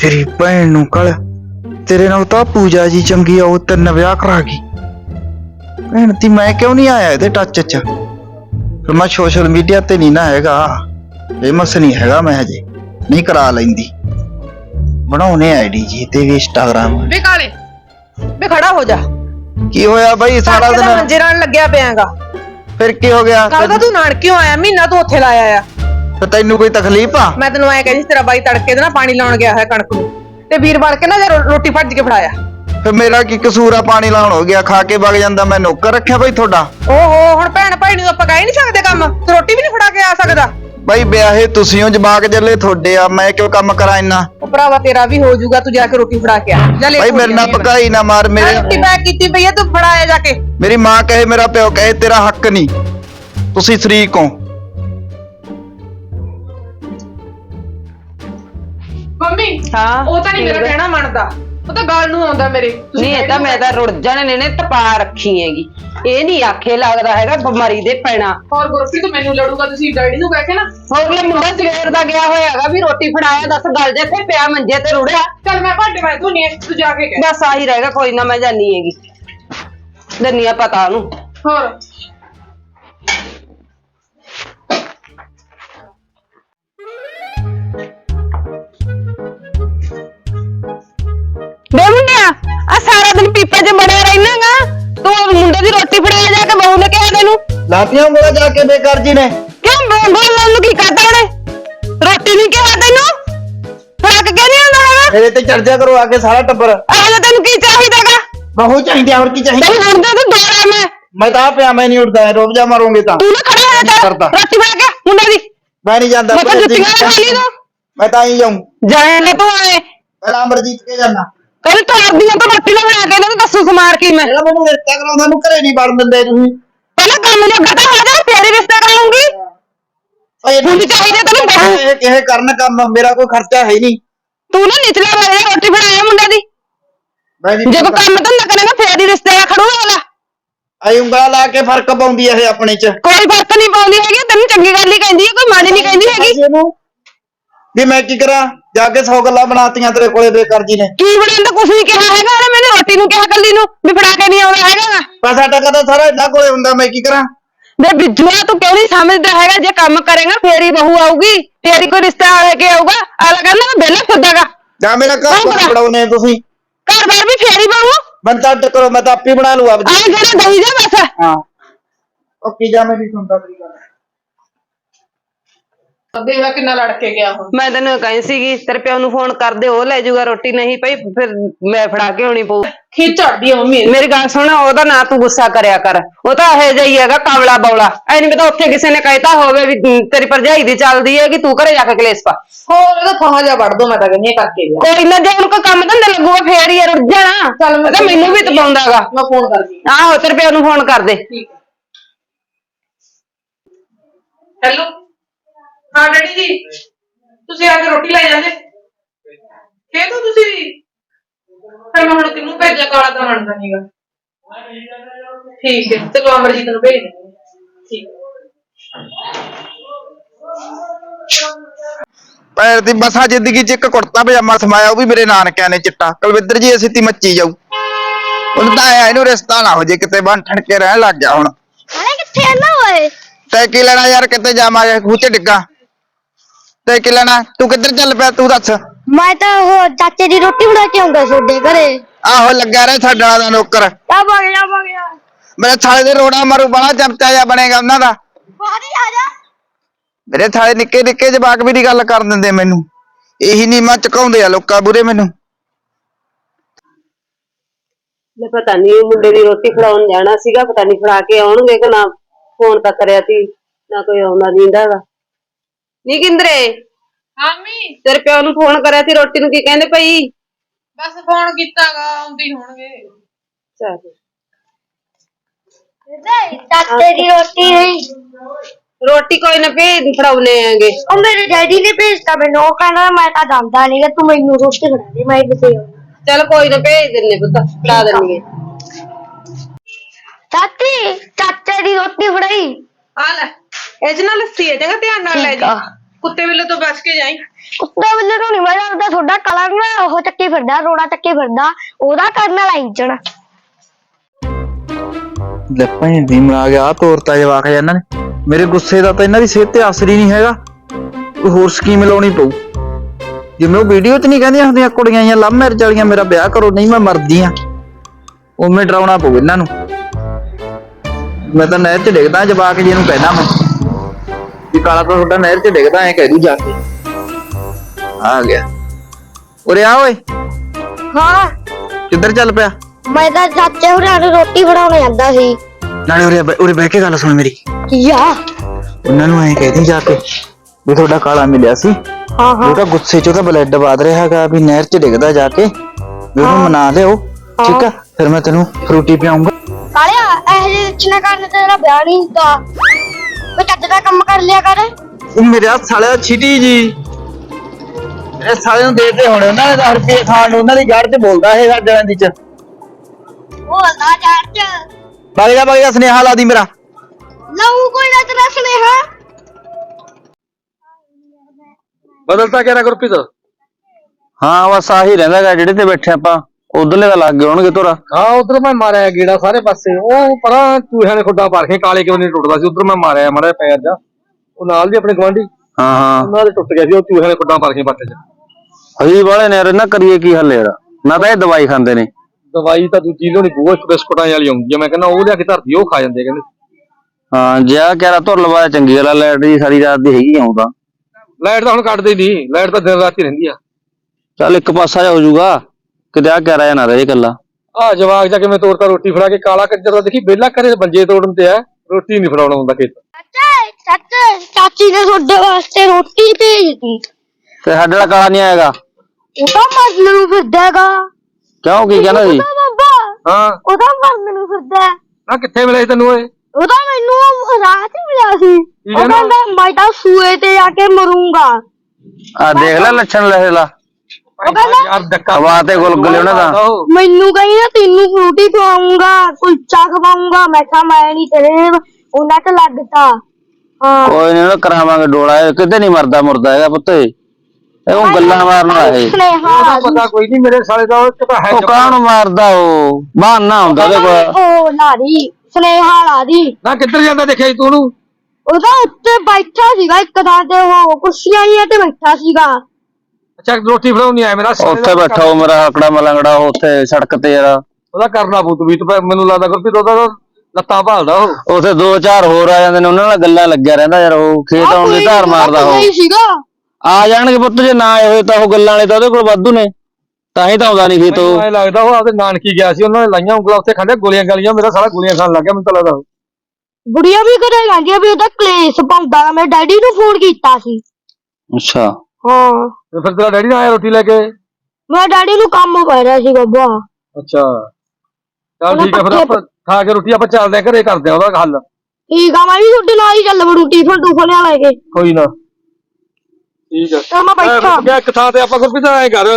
ਤੇਰੀ ਭੈਣ ਨੂੰ ਕਲ ਤੇਰੇ ਨਾਲ ਤਾਂ ਪੂਜਾ ਜੀ ਚੰਗੀ ਆ ਉਹ ਤਿੰਨ ਵਿਆਹ ਕਰਾ ਗਈ। ਭੈਣ ਤੀ ਮੈਂ ਕਿਉਂ ਨਹੀਂ ਆਇਆ ਇਹਦੇ ਟੱਚ 'ਚ? ਫਿਰ ਮੈਂ ਸੋਸ਼ਲ ਮੀਡੀਆ ਤੇ ਨਹੀਂ ਨਾ ਹੈਗਾ। ਫੇਮਸ ਨਹੀਂ ਹੈਗਾ ਮੈਂ ਹਜੇ। ਨਹੀਂ ਕਰਾ ਲੈਂਦੀ। ਬਣਾਉਣੇ ਆਈਡੀ ਜੀ ਤੇ ਵੀ ਇੰਸਟਾਗ੍ਰਾਮ ਵੇ ਕਾਲੇ ਵੇ ਖੜਾ ਹੋ ਜਾ। ਕੀ ਹੋਇਆ ਬਾਈ? ਸਾਰਾ ਦਿਨ ਮੰਜੇ ਨਾਲ ਲੱਗਿਆ ਪਿਆਗਾ। ਫਿਰ ਕੀ ਹੋ ਗਿਆ? ਕੱਲ ਦਾ ਤੂੰ ਨਾਨਕਿਓ ਆਇਆ ਮਹੀਨਾ ਤੂੰ ਉੱਥੇ ਲਾਇਆ ਆ। ਫਿਰ ਤੈਨੂੰ ਕੋਈ ਤਕਲੀਫ ਆ? ਮੈਂ ਤੈਨੂੰ ਐ ਕਹਿੰਦੀ ਸੀ ਤੇਰਾ ਬਾਈ ਤੜਕੇ ਦੇ ਨਾ ਪਾਣੀ ਲਾਉਣ ਗਿਆ ਹੋਇਆ ਕਣਕ ਨੂੰ। ਤੇ ਵੀਰ ਬਣ ਕੇ ਨਾ ਜੇ ਰੋ- ਰੋਟੀ ਭੱਜ ਕੇ ਫੜਾਇਆ। ਫਿਰ ਮੇਰਾ ਕੀ ਕਸੂਰ ਆ ਪਾਣੀ ਲਾਉਣ? ਹੋ ਗਿਆ ਖਾ ਕੇ ਵਗ ਜਾਂਦਾ ਮੈਂ ਨੌਕਰ ਰੱਖਿਆ ਬਾਈ ਤੁਹਾਡਾ। ਓਹੋ ਹੁਣ ਭੈਣ ਭਾਈ ਨੂੰ ਆਪਾਂ ਕਹਿ ਨਹੀਂ ਸਕਦੇ ਕੰਮ। ਤੂੰ ਰੋਟੀ ਵੀ ਨਹੀਂ ਫੜਾ ਕੇ ਆ ਸਕਦਾ। ਬਾਈ ਵਿਆਹੇ ਤੁਸੀਂ ਹੋ ਜਵਾਕ ਜੱਲੇ ਤੁਹਾਡੇ ਆ ਮੈਂ ਕਿਉਂ ਕੰਮ ਕਰਾਂ ਇੰਨਾ? ਉਹ ਭਰਾਵਾ ਤੇਰਾ ਵੀ ਹੋ ਜਾਊਗਾ ਤੂੰ ਜਾ ਕੇ ਰੋਟੀ ਫੜਾ ਕੇ ਆ। ਜਾ ਲੈ ਬਾਈ ਮੇਰੇ ਨਾਲ ਪਕਾਈ ਨਾ ਮਾਰ ਰੋਟੀ ਮੇਰੇ ਬੈਕ ਕੀਤੀ ਪਈ ਆ ਤੂੰ ਫੜਾਇਆ ਜਾ ਕੇ। ਮੇਰੀ ਮਾਂ ਕਹੇ ਮੇਰਾ ਪਿਓ ਕਹੇ ਤੇਰਾ ਹੱਕ ਨਹੀਂ। ਤੁਸੀਂ ਸ਼ਰੀਕ ਹੋ। ਮੰਮੀ ਹਾਂ ਉਹ ਤਾਂ ਨਹੀਂ ਮੇਰਾ ਕਹਿਣਾ ਮੰਨਦਾ। ਉਹ ਤਾਂ ਗੱਲ ਨੂੰ ਆਉਂਦਾ ਮੇਰੇ। ਨਹੀਂ ਇਹ ਤਾਂ ਮੈਂ ਤਾਂ ਰੁੜ ਜਾਣੇ ਨੇ ਨੇ ਤਪਾ ਰੱਖੀ ਹੈਗੀ। ਇਹ ਨਹੀਂ ਆਖੇ ਲੱਗਦਾ ਹੈਗਾ ਬਿਮਾਰੀ ਦੇ ਪੈਣਾ। ਹੋਰ ਗੁਰਪ੍ਰੀਤ ਮੈਨੂੰ ਲੜੂਗਾ ਤੁਸੀਂ ਡੈਡੀ ਨੂੰ ਕਹਿ ਕੇ ਨਾ। ਹੋਰ ਲੈ ਮੁੰਡਾ ਸਵੇਰ ਦਾ ਗਿਆ ਹੋਇਆ ਹੈਗਾ ਵੀ ਰੋਟੀ ਫੜਾਇਆ ਦੱਸ ਗੱਲ ਜੇ ਇੱਥੇ ਪਿਆ ਮੰਜੇ ਤੇ ਰੁੜਿਆ। ਚੱਲ ਮੈਂ ਭਾਂਡੇ ਵਾਇ ਧੋਨੀ ਐ ਤੂੰ ਜਾ ਕੇ ਕਹਿ। ਬਸ ਆਹੀ ਰਹੇਗਾ ਕੋਈ ਨਾ ਮੈਂ ਜਾਨੀ ਹੈਗੀ। ਦੰਨੀਆ ਪਤਾ ਉਹਨੂੰ। ਹੋਰ? ਲਾਤੀਆਂ ਉਂਗਲਾਂ ਜਾ ਕੇ ਬੇਕਾਰ ਜੀ ਨੇ। ਕਿਉਂ ਬੋਲ ਬੋਲ ਨੂੰ ਕੀ ਕਰਦਾ ਉਹਨੇ? ਰੋਟੀ ਨਹੀਂ ਕਿਹਾ ਤੈਨੂੰ? ਫ਼ਰਕ ਕਿਉਂ ਨਹੀਂ ਆਉਂਦਾ ਹੈਗਾ? ਮੇਰੇ ਤੇ ਚੜ ਜਾ ਕਰੋ ਆ ਕੇ ਸਾਰਾ ਟੱਬਰ। ਆਹ ਲੈ ਤੈਨੂੰ ਕੀ ਚਾਹੀਦਾਗਾ? ਬਹੁ ਚਾਹੀਦੀ ਆ, ਹੋਰ ਕੀ ਚਾਹੀਦਾ? ਤੈਨੂੰ ਹੁਣ ਤੇ ਦੋੜਾ ਮੈਂ। ਮੈਂ ਤਾਂ ਪਿਆ ਮੈਂ ਨਹੀਂ ਉੱਠਦਾ ਰੋਬ ਜਾ ਮਾਰੋਗੇ ਤਾਂ। ਤੂੰ ਨਾ ਖੜਾ ਹੋ ਜਾ ਕਰਦਾ। ਰੋਟੀ ਬਣਾ ਕੇ ਮੁੰਡੇ ਦੀ। ਮੈਂ ਨਹੀਂ ਜਾਂਦਾ ਮੈਂ ਤਾਂ। ਜੁੱਤੀਆਂ ਖਾ ਲਈ ਤੂੰ। ਮੈਂ ਤਾਂ ਹੀ ਜਾਉਂ ਜਾਏਂਗੇ ਤੂੰ ਆਏ। ਪਹਿਲਾਂ ਅਮਰਜੀਤ ਕੇ ਜਾਣਾ ਕਹਿੰਦੇ ਤੋੜਦੀਆਂ ਤਾਂ ਰੋਟੀ ਨਾ ਬਣਾ ਕੇ ਇਹਨਾਂ ਨੂੰ ਦੱਸੂ ਸਮਾਰ ਕੀ ਮੈਂ। ਪਹਿਲਾਂ ਮੈਨੂੰ ਰਿਸ਼ਤਾ ਕਰਾਉਂਦਾ ਨੂੰ ਘਰੇ ਨਹੀਂ ਵੜਨ ਦਿੰਦੇ ਤੁਸੀਂ। ਪਹਿਲਾਂ ਕੰਮ ਜੋਗਾ ਤਾਂ ਹੋ ਜਾ ਫੇਰ ਹੀ ਰਿਸ਼ਤਾ ਕਰਾਉਂਗੀ ਓਏ ਹੁਣ ਚਾਹੀਦਾ ਤੈਨੂੰ ਬਹੂ। ਇਹ ਕਿਹੇ ਕਰਨ ਕੰਮ ਮੇਰਾ ਕੋਈ ਖਰਚਾ ਹੈ ਹੀ ਨਹੀਂ ਤੂੰ ਨਾ ਨਿਚਲੇ ਵਾਲੇ ਰੋਟੀ ਬਣਾਇਆ ਮੁੰਡੇ ਦੀ ਮੈਂ ਨਹੀਂ ਜਦੋਂ ਕੰਮ ਧੰਦਾ ਕਰੇਗਾ ਫੇਰ ਹੀ ਰਿਸ਼ਤੇ ਦਾ ਖੜੂਗਾ ਵਾਲਾ ਆਈ ਉਂਗਲਾਂ ਲਾ ਕੇ ਫ਼ਰਕ ਪਾਉਂਦੀ ਆ ਇਹ ਆਪਣੇ ਚ ਕੋਈ ਫ਼ਰਕ ਨਹੀਂ ਪਾਉਂਦੀ ਹੈਗੀ ਤੈਨੂੰ ਚੰਗੀ ਗੱਲ ਹੀ ਕਹਿੰਦੀ ਹੈ ਕੋਈ ਮਾੜੀ ਨਹੀਂ ਕਹਿੰਦੀ ਹੈਗੀ ਇਹਨੂੰ ਵੀ ਮੈਂ ਕੀ ਕਰਾਂ ਜਾ ਕੇ 100 ਗੱਲਾਂ ਬਣਾਤੀਆਂ ਤੇਰੇ ਕੋਲੇ ਬੇਕਾਰ ਜੀ ਨੇ। ਕੀ ਬਣਾਉਣ ਦਾ ਕੁਝ ਨਹੀਂ ਕਿਹਾ ਹੈਗਾ ਉਹਨੇ ਮੈਨੂੰ ਰੋਟੀ ਨੂੰ ਕਿਹਾ ਕੱਲੀ ਨੂੰ ਵੀ ਫੜਾ ਕੇ ਨਹੀਂ ਆਉਣਾ ਹੈਗਾ। ਪੈਸਾ ਟਕਾ ਤਾਂ ਸਾਰਾ ਇਹਨਾਂ ਕੋਲੇ ਹੁੰਦਾ ਮੈਂ ਕੀ ਕਰਾਂ? ਬੇ ਬਿੱਜੂਆ ਤੂੰ ਕਿਉਂ ਨਹੀਂ ਸਮਝਦਾ ਹੈਗਾ? ਜੇ ਕੰਮ ਕਰੇਗਾ ਫੇਰ ਹੀ ਬਹੂ ਆਊਗੀ ਹੀ ਕੋਈ ਰਿਸ਼ਤਾ ਆ ਕੇ ਆਊਗਾ ਅਗਲਾ ਕਹਿੰਦਾ ਮੈਂ ਵਿਹਲਾ ਫਿਰਦਾਗਾ ਜਾਂ ਮੇਰਾ ਘਰ ਬਣਾ। ਬਣਾਉਨੇ ਤੁਸੀਂ? ਘਰ ਬਾਰ ਵੀ ਫੇਰ ਹੀ ਬਣੂ। ਬੰਦਾ ਅੱਡ ਕਰੋ ਮੈਂ ਤਾਂ ਆਪੇ ਬਣਾ ਲੂ ਆਪਦੀ। ਆ ਜਿਹੜਾ ਦਈ ਜਾ ਬਸ। ਹਾਂ। ਉਹ ਕੀ ਜਾ ਮੈਂ ਨਹੀਂ ਸੁਣਦਾ ਤੇਰੀ ਗੱਲ। ਦੇਖ ਲੈ ਕਿੰਨਾ ਲੜ ਕੇ ਗਿਆ ਹੁਣ ਮੈਂ ਤੈਨੂੰ ਕਹੀ ਸੀਗੀ ਤੇਰੇ ਪਿਓ ਨੂੰ ਫੋਨ ਕਰਦੇ ਉਹ ਲੈ ਜਾਊਗਾ ਰੋਟੀ ਨਹੀਂ ਪਈ ਫਿਰ ਮੈਂ ਫੜਾ ਕੇ ਆਉਣੀ ਪਊ। ਖਿੱਚ ਚੜਦੀ ਆ ਮੰਮੀ ਮੇਰੀ ਗੱਲ ਸੁਣ ਉਹਦਾ ਨਾ ਤੂੰ ਗੁੱਸਾ ਕਰਿਆ ਕਰ। ਉਹ ਤਾਂ ਇਹੋ ਜਿਹਾ ਹੀ ਹੈਗਾ ਕਾਵਲਾ ਬੌਲਾ। ਐ ਨਹੀਂ ਪਤਾ ਉੱਥੇ ਕਿਸੇ ਨੇ ਕਹਿਤਾ ਹੋਵੇ ਵੀ ਤੇਰੀ ਭਰਜਾਈ ਦੀ ਚੱਲਦੀ ਹੈ ਕਿ ਤੂੰ ਘਰੇ ਜਾ ਕੇ ਕਲੇਸ਼ ਪਾ। ਹੋਰ ਇਹਦਾ ਫਾਹਾ ਜਾ ਵੜ ਦੋ ਮੈਂ ਤਾਂ ਕਹਿੰਦੀ ਕਰਕੇ ਗਿਆ ਕੋਈ ਨਾ ਜੇ ਉਹਨੂੰ ਕੋਈ ਕੰਮ ਧੰਦਾ ਲੱਗੂਗਾ ਫੇਰ ਹੀ ਇਹ ਰੁੱਝ ਜਾਣਾ। ਚੱਲ ਮੈਂ ਤਾਂ ਮੈਨੂੰ ਵੀ ਤਪਾਉਂਦਾਗਾ ਮੈਂ ਫੋਨ ਕਰਦੀ ਆਹੋ ਤੇਰੇ ਪਿਓ ਨੂੰ ਫੋਨ ਕਰ ਦੇ। ਠੀਕ ਹੈ। ਹੈਲੋ ਹਾਂ ਡੈਡੀ ਜੀ। ਤੁਸੀਂ ਆ ਕੇ ਰੋਟੀ ਲੈ ਜਾਂਦੇ। ਫੇਰ ਤਾਂ ਤੁਸੀਂ ਫਿਰ ਮੈਂ ਹੁਣ ਕਿਹਨੂੰ ਭੇਜਾਂ ਕਾਲਾ ਤਾਂ ਬਣਦਾ ਨਹੀਂਗਾ ਠੀਕ ਹੈ ਚਲੋ ਅਮਰਜੀਤ ਨੂੰ ਭੇਜ ਦਿੰਦੇ ਹਾਂ। ਠੀਕ। ਹੈ ਪੈਰ ਦੀ ਬਸਾ ਜ਼ਿੰਦਗੀ ਚ ਇੱਕ ਕੁੜਤਾ ਪਜਾਮਾ ਸਮਾਇਆ ਉਹ ਵੀ ਮੇਰੇ ਨਾਨਕਿਆਂ ਨੇ ਚਿੱਟਾ। ਕੁਲਵਿੰਦਰ ਜੀ ਅਸੀਂ ਤੀ ਮੱਚੀ ਜਾਊ। ਉਹਨੂੰ ਤਾਂ ਆਇਆ ਇਹਨੂੰ ਰਿਸ਼ਤਾ ਨਾ ਹੋ ਜੇ ਕਿਤੇ ਬਣ ਠਣ ਕੇ ਰਹਿਣ ਲੱਗ ਗਿਆ ਹੁਣ। ਅਰੇ ਕਿੱਥੇ ਆਣਾ ਓਏ? ਤੈ ਕੀ ਲੈਣਾ ਯਾਰ ਕਿਤੇ ਜਾਵਾਂਗੇ ਖੂਹ ਚ ਡਿੱਗਾ। ਤੈ ਕੀ ਲੈਣਾ ਤੂੰ ਕਿੱਧਰ ਚੱਲ ਪਿਆ ਤੂੰ ਦੱਸ। ਮੈਂ ਤਾਂ ਉਹ ਚਾਚੇ ਦੀ ਰੋਟੀ ਬਣਾ ਕੇ ਆਉਂਦਾ ਤੁਹਾਡੇ ਘਰੇ। ਆਹੋ ਲੱਗਾ ਰਿਹਾ ਸਾਡਾ ਦਾ ਨੌਕਰ। ਆ ਬਗ ਜਾ ਬਗ ਜਾ। ਮੇਰੇ ਥਾਲੇ ਦੇ ਰੋੜਾ ਮਾਰੂ ਬੜਾ ਚਮਚਾ ਜਾ ਬਣੇਗਾ ਉਹਨਾਂ ਦਾ। ਬਾਹਰੀ ਆ ਜਾ। ਮੇਰੇ ਥਾਲੇ ਨਿੱਕੇ ਨਿੱਕੇ ਜਵਾਕ ਵੀ ਦੀ ਗੱਲ ਕਰ ਦਿੰਦੇ ਮੈਨੂੰ। ਇਹੀ ਨੀਮਾ ਚਕਾਉਂਦੇ ਆ ਲੋਕਾਂ ਬੁਰੇ ਮੈਨੂੰ। ਲੈ ਪਤਾ ਨਹੀਂ ਮੁੰਡੇ ਦੀ ਰੋਟੀ ਫੜਾਉਣ ਜਾਣਾ ਸੀਗਾ ਪਤਾ ਨਹੀਂ ਫੜਾ ਕੇ ਆਉਣਗੇ ਕਿ ਨਾ। ਫੋਨ ਤਾਂ ਕਰਿਆ ਸੀ ਨਾ ਕੋਈ ਆਉਂਦਾ ਦੀਂਦਾਗਾ ਨੀ ਕਿੰਦਰੇ? ਹਾਂ ਮੀ ਤੇਰੇ ਪਿਓ ਨੂੰ ਫੋਨ ਕਰਿਆ ਸੀ ਰੋਟੀ ਨੂੰ ਕੀ ਕਹਿੰਦੇ ਪਈ? ਬਸ ਫੋਨ ਕੀਤਾਗਾ ਆਉਂਦੀ ਹੋਣਗੇ। ਚੱਲ। ਦੀ ਰੋਟੀ ਨਹੀਂ। ਰੋਟੀ ਕੋਈ ਨਾ ਭੇਜ ਫੜਾਉਨੇ ਆਂਗੇ। ਉਹ ਮੇਰੇ ਡੈਡੀ ਨੇ ਭੇਜਤਾ ਮੈਨੂੰ ਉਹ ਕਹਿੰਦਾ ਮੈਂ ਤਾਂ ਜਾਂਦਾ ਨਹੀਂਗਾ ਤੂੰ ਮੈਨੂੰ ਰੋਟੀ ਬਣਾ ਦੇ ਮੈਂ ਕਿਤੇ ਚੱਲ ਕੋਈ ਨਾ ਭੇਜ ਦਿੰਨੇ ਪੁੱਤ ਫੜਾ ਦਿੰਨੀ। ਚਾਚੀ ਚਾਚੇ ਦੀ ਰੋਟੀ ਫੜਾਈ। ਆ ਲੈ। ਇਹ ਚ ਨਾ ਲੱਸੀ ਹੈ ਚੰਗਾ ਧਿਆਨ ਨਾਲ ਲੈ ਠੀਕ ਜੀ। ਕੁੱਤੇ ਵੇਲੇ ਤੋਂ ਬਚ ਕੇ ਜਾਈ। ਕੁੱਤੇ ਬਿੱਲੇ ਨੂੰ ਨਹੀਂ ਮਜ਼ਾ ਆਉਂਦਾ ਤੁਹਾਡਾ ਕਲਰ ਨਾ ਉਹ ਚੱਕੀ ਫਿਰਦਾ ਰੋੜਾ ਚੱਕੀ ਫਿਰਦਾ ਉਹਦਾ ਕਰਨ ਵਾਲਾ ਇੰਜਣ। ਲੈ ਭੈਣ ਦੀ ਮਰਾ ਗਿਆ ਤੋਰਤਾ ਜਵਾਕ ਇਹਨਾਂ ਨੇ। ਮੇਰੇ ਗੁੱਸੇ ਦਾ ਤਾਂ ਇਹਨਾਂ ਦੀ ਸਿਹਤ ਤੇ ਅਸਰ ਹੀ ਨਹੀਂ ਹੈਗਾ। ਕੋਈ ਹੋਰ ਸਕੀਮ ਲਾਉਣੀ ਪਊ। ਜਿਵੇਂ ਉਹ ਵੀਡੀਓ 'ਚ ਨਹੀਂ ਕਹਿੰਦੀਆਂ ਹੁੰਦੀਆਂ ਕੁੜੀਆਂ ਜਾਂ ਲਵ ਮੈਰਿਜ ਵਾਲੀਆਂ ਮੇਰਾ ਵਿਆਹ ਕਰੋ ਨਹੀਂ ਮੈਂ ਮਰਦੀ ਆ ਉਵੇਂ ਡਰਾਉਣਾ ਪਊ ਇਹਨਾਂ ਨੂੰ। ਮੈਂ ਤਾਂ ਨਹਿਰ 'ਚ ਡਿੱਗਦਾ ਜਵਾਕ ਜੀ ਨੂੰ ਕਹਿਣਾ ਮੈਂ। ਵੀ ਕਾਲਾ ਤਾਂ ਤੁਹਾਡਾ ਨਹਿਰ 'ਚ ਡਿੱਗਦਾ ਐ ਕਹਿ ਦੂ ਜਾ ਕੇ। ਆ ਗਿਆ। ਉਰੇ ਆ ਓਏ। ਹਾਂ। ਕਿੱਧਰ ਚੱਲ ਪਿਆ? ਮੈਂ ਤਾਂ ਚਾਚੇ ਹੁਣਾਂ ਨੂੰ ਰੋਟੀ ਬਣਾਉਣ ਜਾਂਦਾ ਸੀ। ਨਾਲੇ ਉਰੇ ਬੈ- ਉਰੇ ਬਹਿ ਕੇ ਗੱਲ ਸੁਣ ਮੇਰੀ। ਯਾ। ਉਹਨਾਂ ਨੂੰ ਐਂ ਕਹਿਦੀ ਜਾ ਕੇ ਵੀ ਤੁਹਾਡਾ ਕਾਲਾ ਮਿਲਿਆ ਸੀ। ਹਾਂ ਹਾਂ। ਉਹਦਾ ਗੁੱਸੇ 'ਚ ਉਹਦਾ ਬਲੱਡ ਵਧ ਰਿਹਾ ਹੈਗਾ ਵੀ ਨਹਿਰ 'ਚ ਡਿੱਗਦਾ ਜਾ ਕੇ। ਵੀ ਉਹਨੂੰ ਮਨਾ ਲਿਓ। ਠੀਕ ਆ ਫਿਰ ਮੈਂ ਤੈਨੂੰ ਫਰੂਟੀ ਪਿਆਉਂਗਾ। ਕਾਲਿਆ ਇਹ ਜਿਹੇ ਲੱਛਣ ਕਰਨ ਤੇ ਤੇਰਾ ਵਿਆਹ ਨਹੀਂ ਹੁੰਦਾ। ਕੋਈ ਚੱਜ ਦਾ ਕੰਮ ਕਰ ਲਿਆ ਕਰ। ਉਹ ਮੇਰੇ ਸਾਲਿਆ ਛਿਟੀ ਜੀ। ਮੇਰੇ ਸਾਲੇ ਨੂੰ ਦੇਤੇ ਹੋਣੇ ਉਹਨਾਂ ਨੇ 10 ਰੁਪਏ ਖਾਣ ਨੂੰ ਉਹਨਾਂ ਦੀ ਜੜ 'ਚ ਬੋਲਦਾ ਇਹ ਸਾਡੇ ਦੀ 'ਚ। ਉਹ ਨਾ ਚਾਚ ਬਾਗਿਆ ਬਾਗਿਆ ਸੁਨੇਹਾ ਲਾ ਦੀ ਮੇਰਾ। ਲਊ ਕੋਈ ਨਾ ਤੇਰਾ ਸੁਨੇਹਾ। ਬਦਲਤਾ ਕਿਹੜਾ ਗੁਰਪ੍ਰੀਤ? ਹਾਂ ਬਸ ਆਹੀ ਰਹਿੰਦਾ ਗਾ ਜਿਹੜੇ ਤੇ ਬੈਠੇ ਆਪਾਂ। ਉਧਰਲੇ ਦਾ ਲੱਗ ਗਏ ਹੋਣਗੇ ਤੋਰਾ ਹਾਂ ਉਧਰ ਮੈਂ ਮਾਰਿਆ ਗੇੜਾ ਸਾਰੇ ਪਾਸੇ। ਉਹ ਪਰਾਂ ਚੂਹਿਆਂ ਨੇ ਖੁੱਡਾ ਪਾ ਕੇ ਕਾਲੇ ਕਿਉਂ ਨਹੀਂ ਟੁੱਟਦਾ ਸੀ ਉਧਰ ਮੈਂ ਮਾਰਿਆ ਮੜਾ ਪੈਰ ਜਾ। ਉਹ ਨਾਲ ਦੀ ਆਪਣੇ ਗਵਾਂਢੀ ਹਾਂ ਹਾਂ। ਉਹਨਾਂ ਦੇ ਟੁੱਟ ਗਿਆ ਸੀ ਉਹ ਚੂਹਿਆਂ ਨੇ ਖੁੱਡਾ ਪਾ ਕੇ ਪੱਟ ਚ ਹਈ ਵਾਲੇ ਨੇ ਇਹਨਾਂ ਕਰੀਏ ਕੀ ਹੱਲ ਯਾਰ? ਨਾ ਤਾਂ ਇਹ ਦਵਾਈ ਖਾਂਦੇ ਨੇ। ਦਵਾਈ ਤਾਂ ਦੂਜੀ ਲਿਆਉਣੀ ਬੂਹ ਇੱਕ ਬਿਸਕੁਟਾਂ ਵਾਲੀ ਆਉਂਦੀ ਆ। ਮੈਂ ਕਹਿੰਦਾ ਉਹ ਲਿਆ ਕੇ ਧਰਦੀ ਉਹ ਖਾ ਜਾਂਦੇ ਕਹਿੰਦੇ। ਹਾਂ ਜਿਆ ਕਹਿਰਾ ਧੁਰ ਲਵਾਇਆ ਚੰਗੀ ਗੱਲ ਆ ਲਾਈਟ ਦੀ ਸਾਰੀ ਰਾਤ ਦੀ ਹੈਗੀ ਆਉਂਦਾ ਲਾਈਟ ਤਾਂ ਹੁਣ ਕੱਟਦੇ ਨਹੀਂ ਲਾਈਟ ਤਾਂ ਦਿਨ ਰਾਤ ਹੀ ਰਹਿੰਦੀ ਆ। ਚੱਲ ਇੱਕ ਪਾਸਾ ਜਾ ਹੋ ਜਾਊਗਾ। ਕਿਤੇ ਆ ਕਹਿ ਰਿਹਾ ਨਾ ਰਹੇ ਕੱਲਾ ਆ ਜਵਾਕ ਜਾ ਕੇ ਮੈਂ ਤੋੜਤਾ ਰੋਟੀ ਫੜਾ ਕੇ ਕਾਲਾ ਕੰਜਰ ਦਾ ਦੇਖੀ ਬੇਲਾ ਕਰੇ ਬੰਜੇ ਤੋੜਨ ਤੇ ਆ ਰੋਟੀ ਨਹੀਂ ਫੜਾਉਣਾ ਹੁੰਦਾ ਖੇਤ ਚਾਚਾ ਚਾਚਾ ਚਾਚੀ ਨੇ ਤੁਹਾਡੇ ਵਾਸਤੇ ਰੋਟੀ ਭੇਜਤੀ ਤੇ ਸਾਡੇ ਕਾਲਾ ਨਹੀਂ ਆਏਗਾ। ਉਹ ਤਾਂ ਮਰਨ ਨੂੰ ਫਿਰਦਾਗਾ। ਕਿਉਂ ਕੀ ਕਹਿੰਦਾ ਜੀ ਬਾਬਾ। ਹਾਂ। ਉਹ ਤਾਂ ਮਰਨ ਨੂੰ ਫਿਰਦਾ। ਹੈ। ਨਾ ਕਿੱਥੇ ਮਿਲੇ ਸੀ ਤੈਨੂੰ ਓਏ ਉਹ ਤਾਂ ਮੈਨੂੰ ਰਾਤ ਹੀ ਮਿਲਿਆ ਸੀ। ਉਹ ਕਹਿੰਦਾ? ਕਹਿੰਦਾ ਮੈਂ ਤਾਂ ਸੂਏ ਤੇ ਜਾ ਕੇ ਮਰੂੰਗਾ। ਆ ਦੇਖ ਲੈ ਲੱਛਣ ਲੈ ਲਾ ਯਾਰ ਡੱਕਾ ਹਵਾ ਤੇ ਗੁਲਗੁਲੇ ਉਹਨਾਂ ਦਾ। ਉਹ। ਮੈਨੂੰ ਕਹੀ ਨਾ ਤੈਨੂੰ ਫਰੂਟੀ ਖਵਾਉਂਗਾ ਕੁਲਚਾ ਖਵਾਉਂਗਾ ਮੈਂ ਕਿਹਾ ਮੈਂ ਨਹੀਂ ਤੇਰੇ ਉਹਨਾਂ ਤੇ ਲੱਗਦਾ ਹਾਂ। ਕੋਈ ਨਹੀਂ ਕਰਾਵਾਂਗੇ ਡੋਲਾ। ਇਹ ਕਿਤੇ ਨਹੀਂ ਮਰਦਾ ਮੁਰਦਾ ਹੈਗਾ ਪੁੱਤੇ ਇਹ। ਉਹ ਗੱਲਾਂ ਮਾਰਨ ਵਾਲਾ ਇਹ। ਸੁਨੇਹਾ ਉਹਦਾ ਪਤਾ ਕੋਈ ਨਹੀਂ ਮੇਰੇ ਸਾਲੇ ਦਾ ਉਹ ਇੱਕ ਤਾਂ ਹੈ ਉਹ ਕਾਹਨ ਮਾਰਦਾ ਉਹ? ਬਹਾਨਾ ਹੁੰਦਾ ਉਹਦੇ ਕੋਲ। ਉਹ ਲਾਰੀ ਸੁਨੇਹਾ ਲਾਰੀ ਨਾ ਕਿੱਧਰ ਜਾਂਦਾ ਦੇਖਿਆ ਸੀ ਤੂੰ ਉਹਨੂੰ? ਉਹ ਤਾਂ ਉੱਤੇ ਬੈਠਾ ਸੀਗਾ ਇੱਕ ਥਾਂ ਤੇ ਉਹ ਕੁਰਸੀਆਂ ਹੀ ਤੇ ਬੈਠਾ ਸੀਗਾ। ਅੱਛਾ ਰੋਟੀ ਫੜਾਉਣ ਨਹੀਂ ਆਇਆ ਮੇਰਾ ਦਾ ਉੱਥੇ ਬੈਠਾ ਉਹ ਮੇਰਾ ਆਕੜਾ ਮਲੰਗੜਾ ਉਹ ਉੱਥੇ ਸੜਕ ਤੇ ਯਾਰ। ਉਹਦਾ ਕਰਨਾ ਬੂਤ ਵੀ ਤੇ ਮੈਨੂੰ ਲੱਗਦਾ ਗੁਰਪ੍ਰੀਤ ਉਹਦਾ ਤਾਂ ਲੱਤਾਂ ਭਾਲਦਾ ਉਹ। ਉੱਥੇ ਦੋ ਚਾਰ ਹੋਰ ਆ ਜਾਂਦੇ ਨੇ ਉਹਨਾਂ ਨਾਲ ਗੱਲਾਂ ਲੱਗਿਆ ਰਹਿੰਦਾ ਯਾਰ ਉਹ ਖੇਤ ਆਉਣ ਦੀ ਧਾਰ ਮਾਰਦਾ ਉਹ। ਨਹੀਂ ਸੀਗਾ। ਆ ਜਾਣਗੇ ਪੁੱਤ ਜੇ ਨਾ ਆਏ ਹੋਏ ਤਾਂ ਉਹ ਗੱਲਾਂ ਵਾਲੇ ਤਾਂ ਉਹਦੇ ਕੋਲ ਵਾਧੂ ਨੇ। ਤਾਂ ਹੀ ਤਾਂ ਆਉਂਦਾ ਨਹੀਂ ਖੇਤੋਂ ਮੈਨੂੰ ਐਂ ਲੱਗਦਾ ਉਹ ਆਪਦੇ ਨਾਨਕੀ ਗਿਆ ਸੀ ਉਹਨਾਂ ਨੇ ਲਾਈਆਂ ਉਂਗਲਾਂ ਉੱਥੇ ਖਾਂਦੇ ਗੋਲੀਆਂ ਗਾਲੀਆਂ ਮੇਰਾ ਸਾਲਾ ਗੋਲੀਆਂ ਖਾਣ ਲੱਗ ਗਿਆ ਮੈਨੂੰ ਤਾਂ ਲੱਗਦਾ ਉਹ। ਬੁੜੀਆ ਵੀ ਘਰੇ ਆ ਵੀ ਉਹਦਾ ਕਲੇਸ਼ ਪਾਉਂਦਾ ਗਾ। ਮੈਂ ਡੈਡੀ ਨੂੰ ਫੋਨ ਕੀਤਾ ਸੀ। ਅੱਛਾ। ਹਾਂ। ਤੇ ਫਿਰ ਤੇਰਾ ਡੈਡੀ ਨਾ ਆਇਆ ਰੋਟੀ ਲੈ ਕੇ? ਮੈਂ ਡੈਡੀ ਨੂੰ ਕੰਮ ਪੈ ਰਿਹਾ ਸੀ ਬਾਬਾ ਅੱਛਾ। ਚੱਲ ਠੀਕ ਹੈ ਫਿਰ ਆਪਾਂ ਖਾ ਕੇ ਰੋਟੀ ਆਪਾਂ ਚੱਲਦੇ ਆ ਘਰੇ ਕਰਦੇ ਆ ਉਹਦਾ ਹੱਲ। ਠੀਕ ਆ ਮੈਂ ਵੀ ਤੁਹਾਡੇ ਨਾਲ ਹੀ ਚੱਲ ਵੜੂ ਟਿਫਨ ਟੂਫਨ ਲੈ ਕੇ। ਕੋਈ ਨਾ। ਠੀਕ ਹੈ ਤਾਂ ਮੈਂ ਬੈਠਾ। ਮੈਂ ਇੱਕ ਥਾਂ ਤੇ ਆਪਾਂ ਗੁਰਪ੍ਰੀਤ ਐਂ ਕਰ।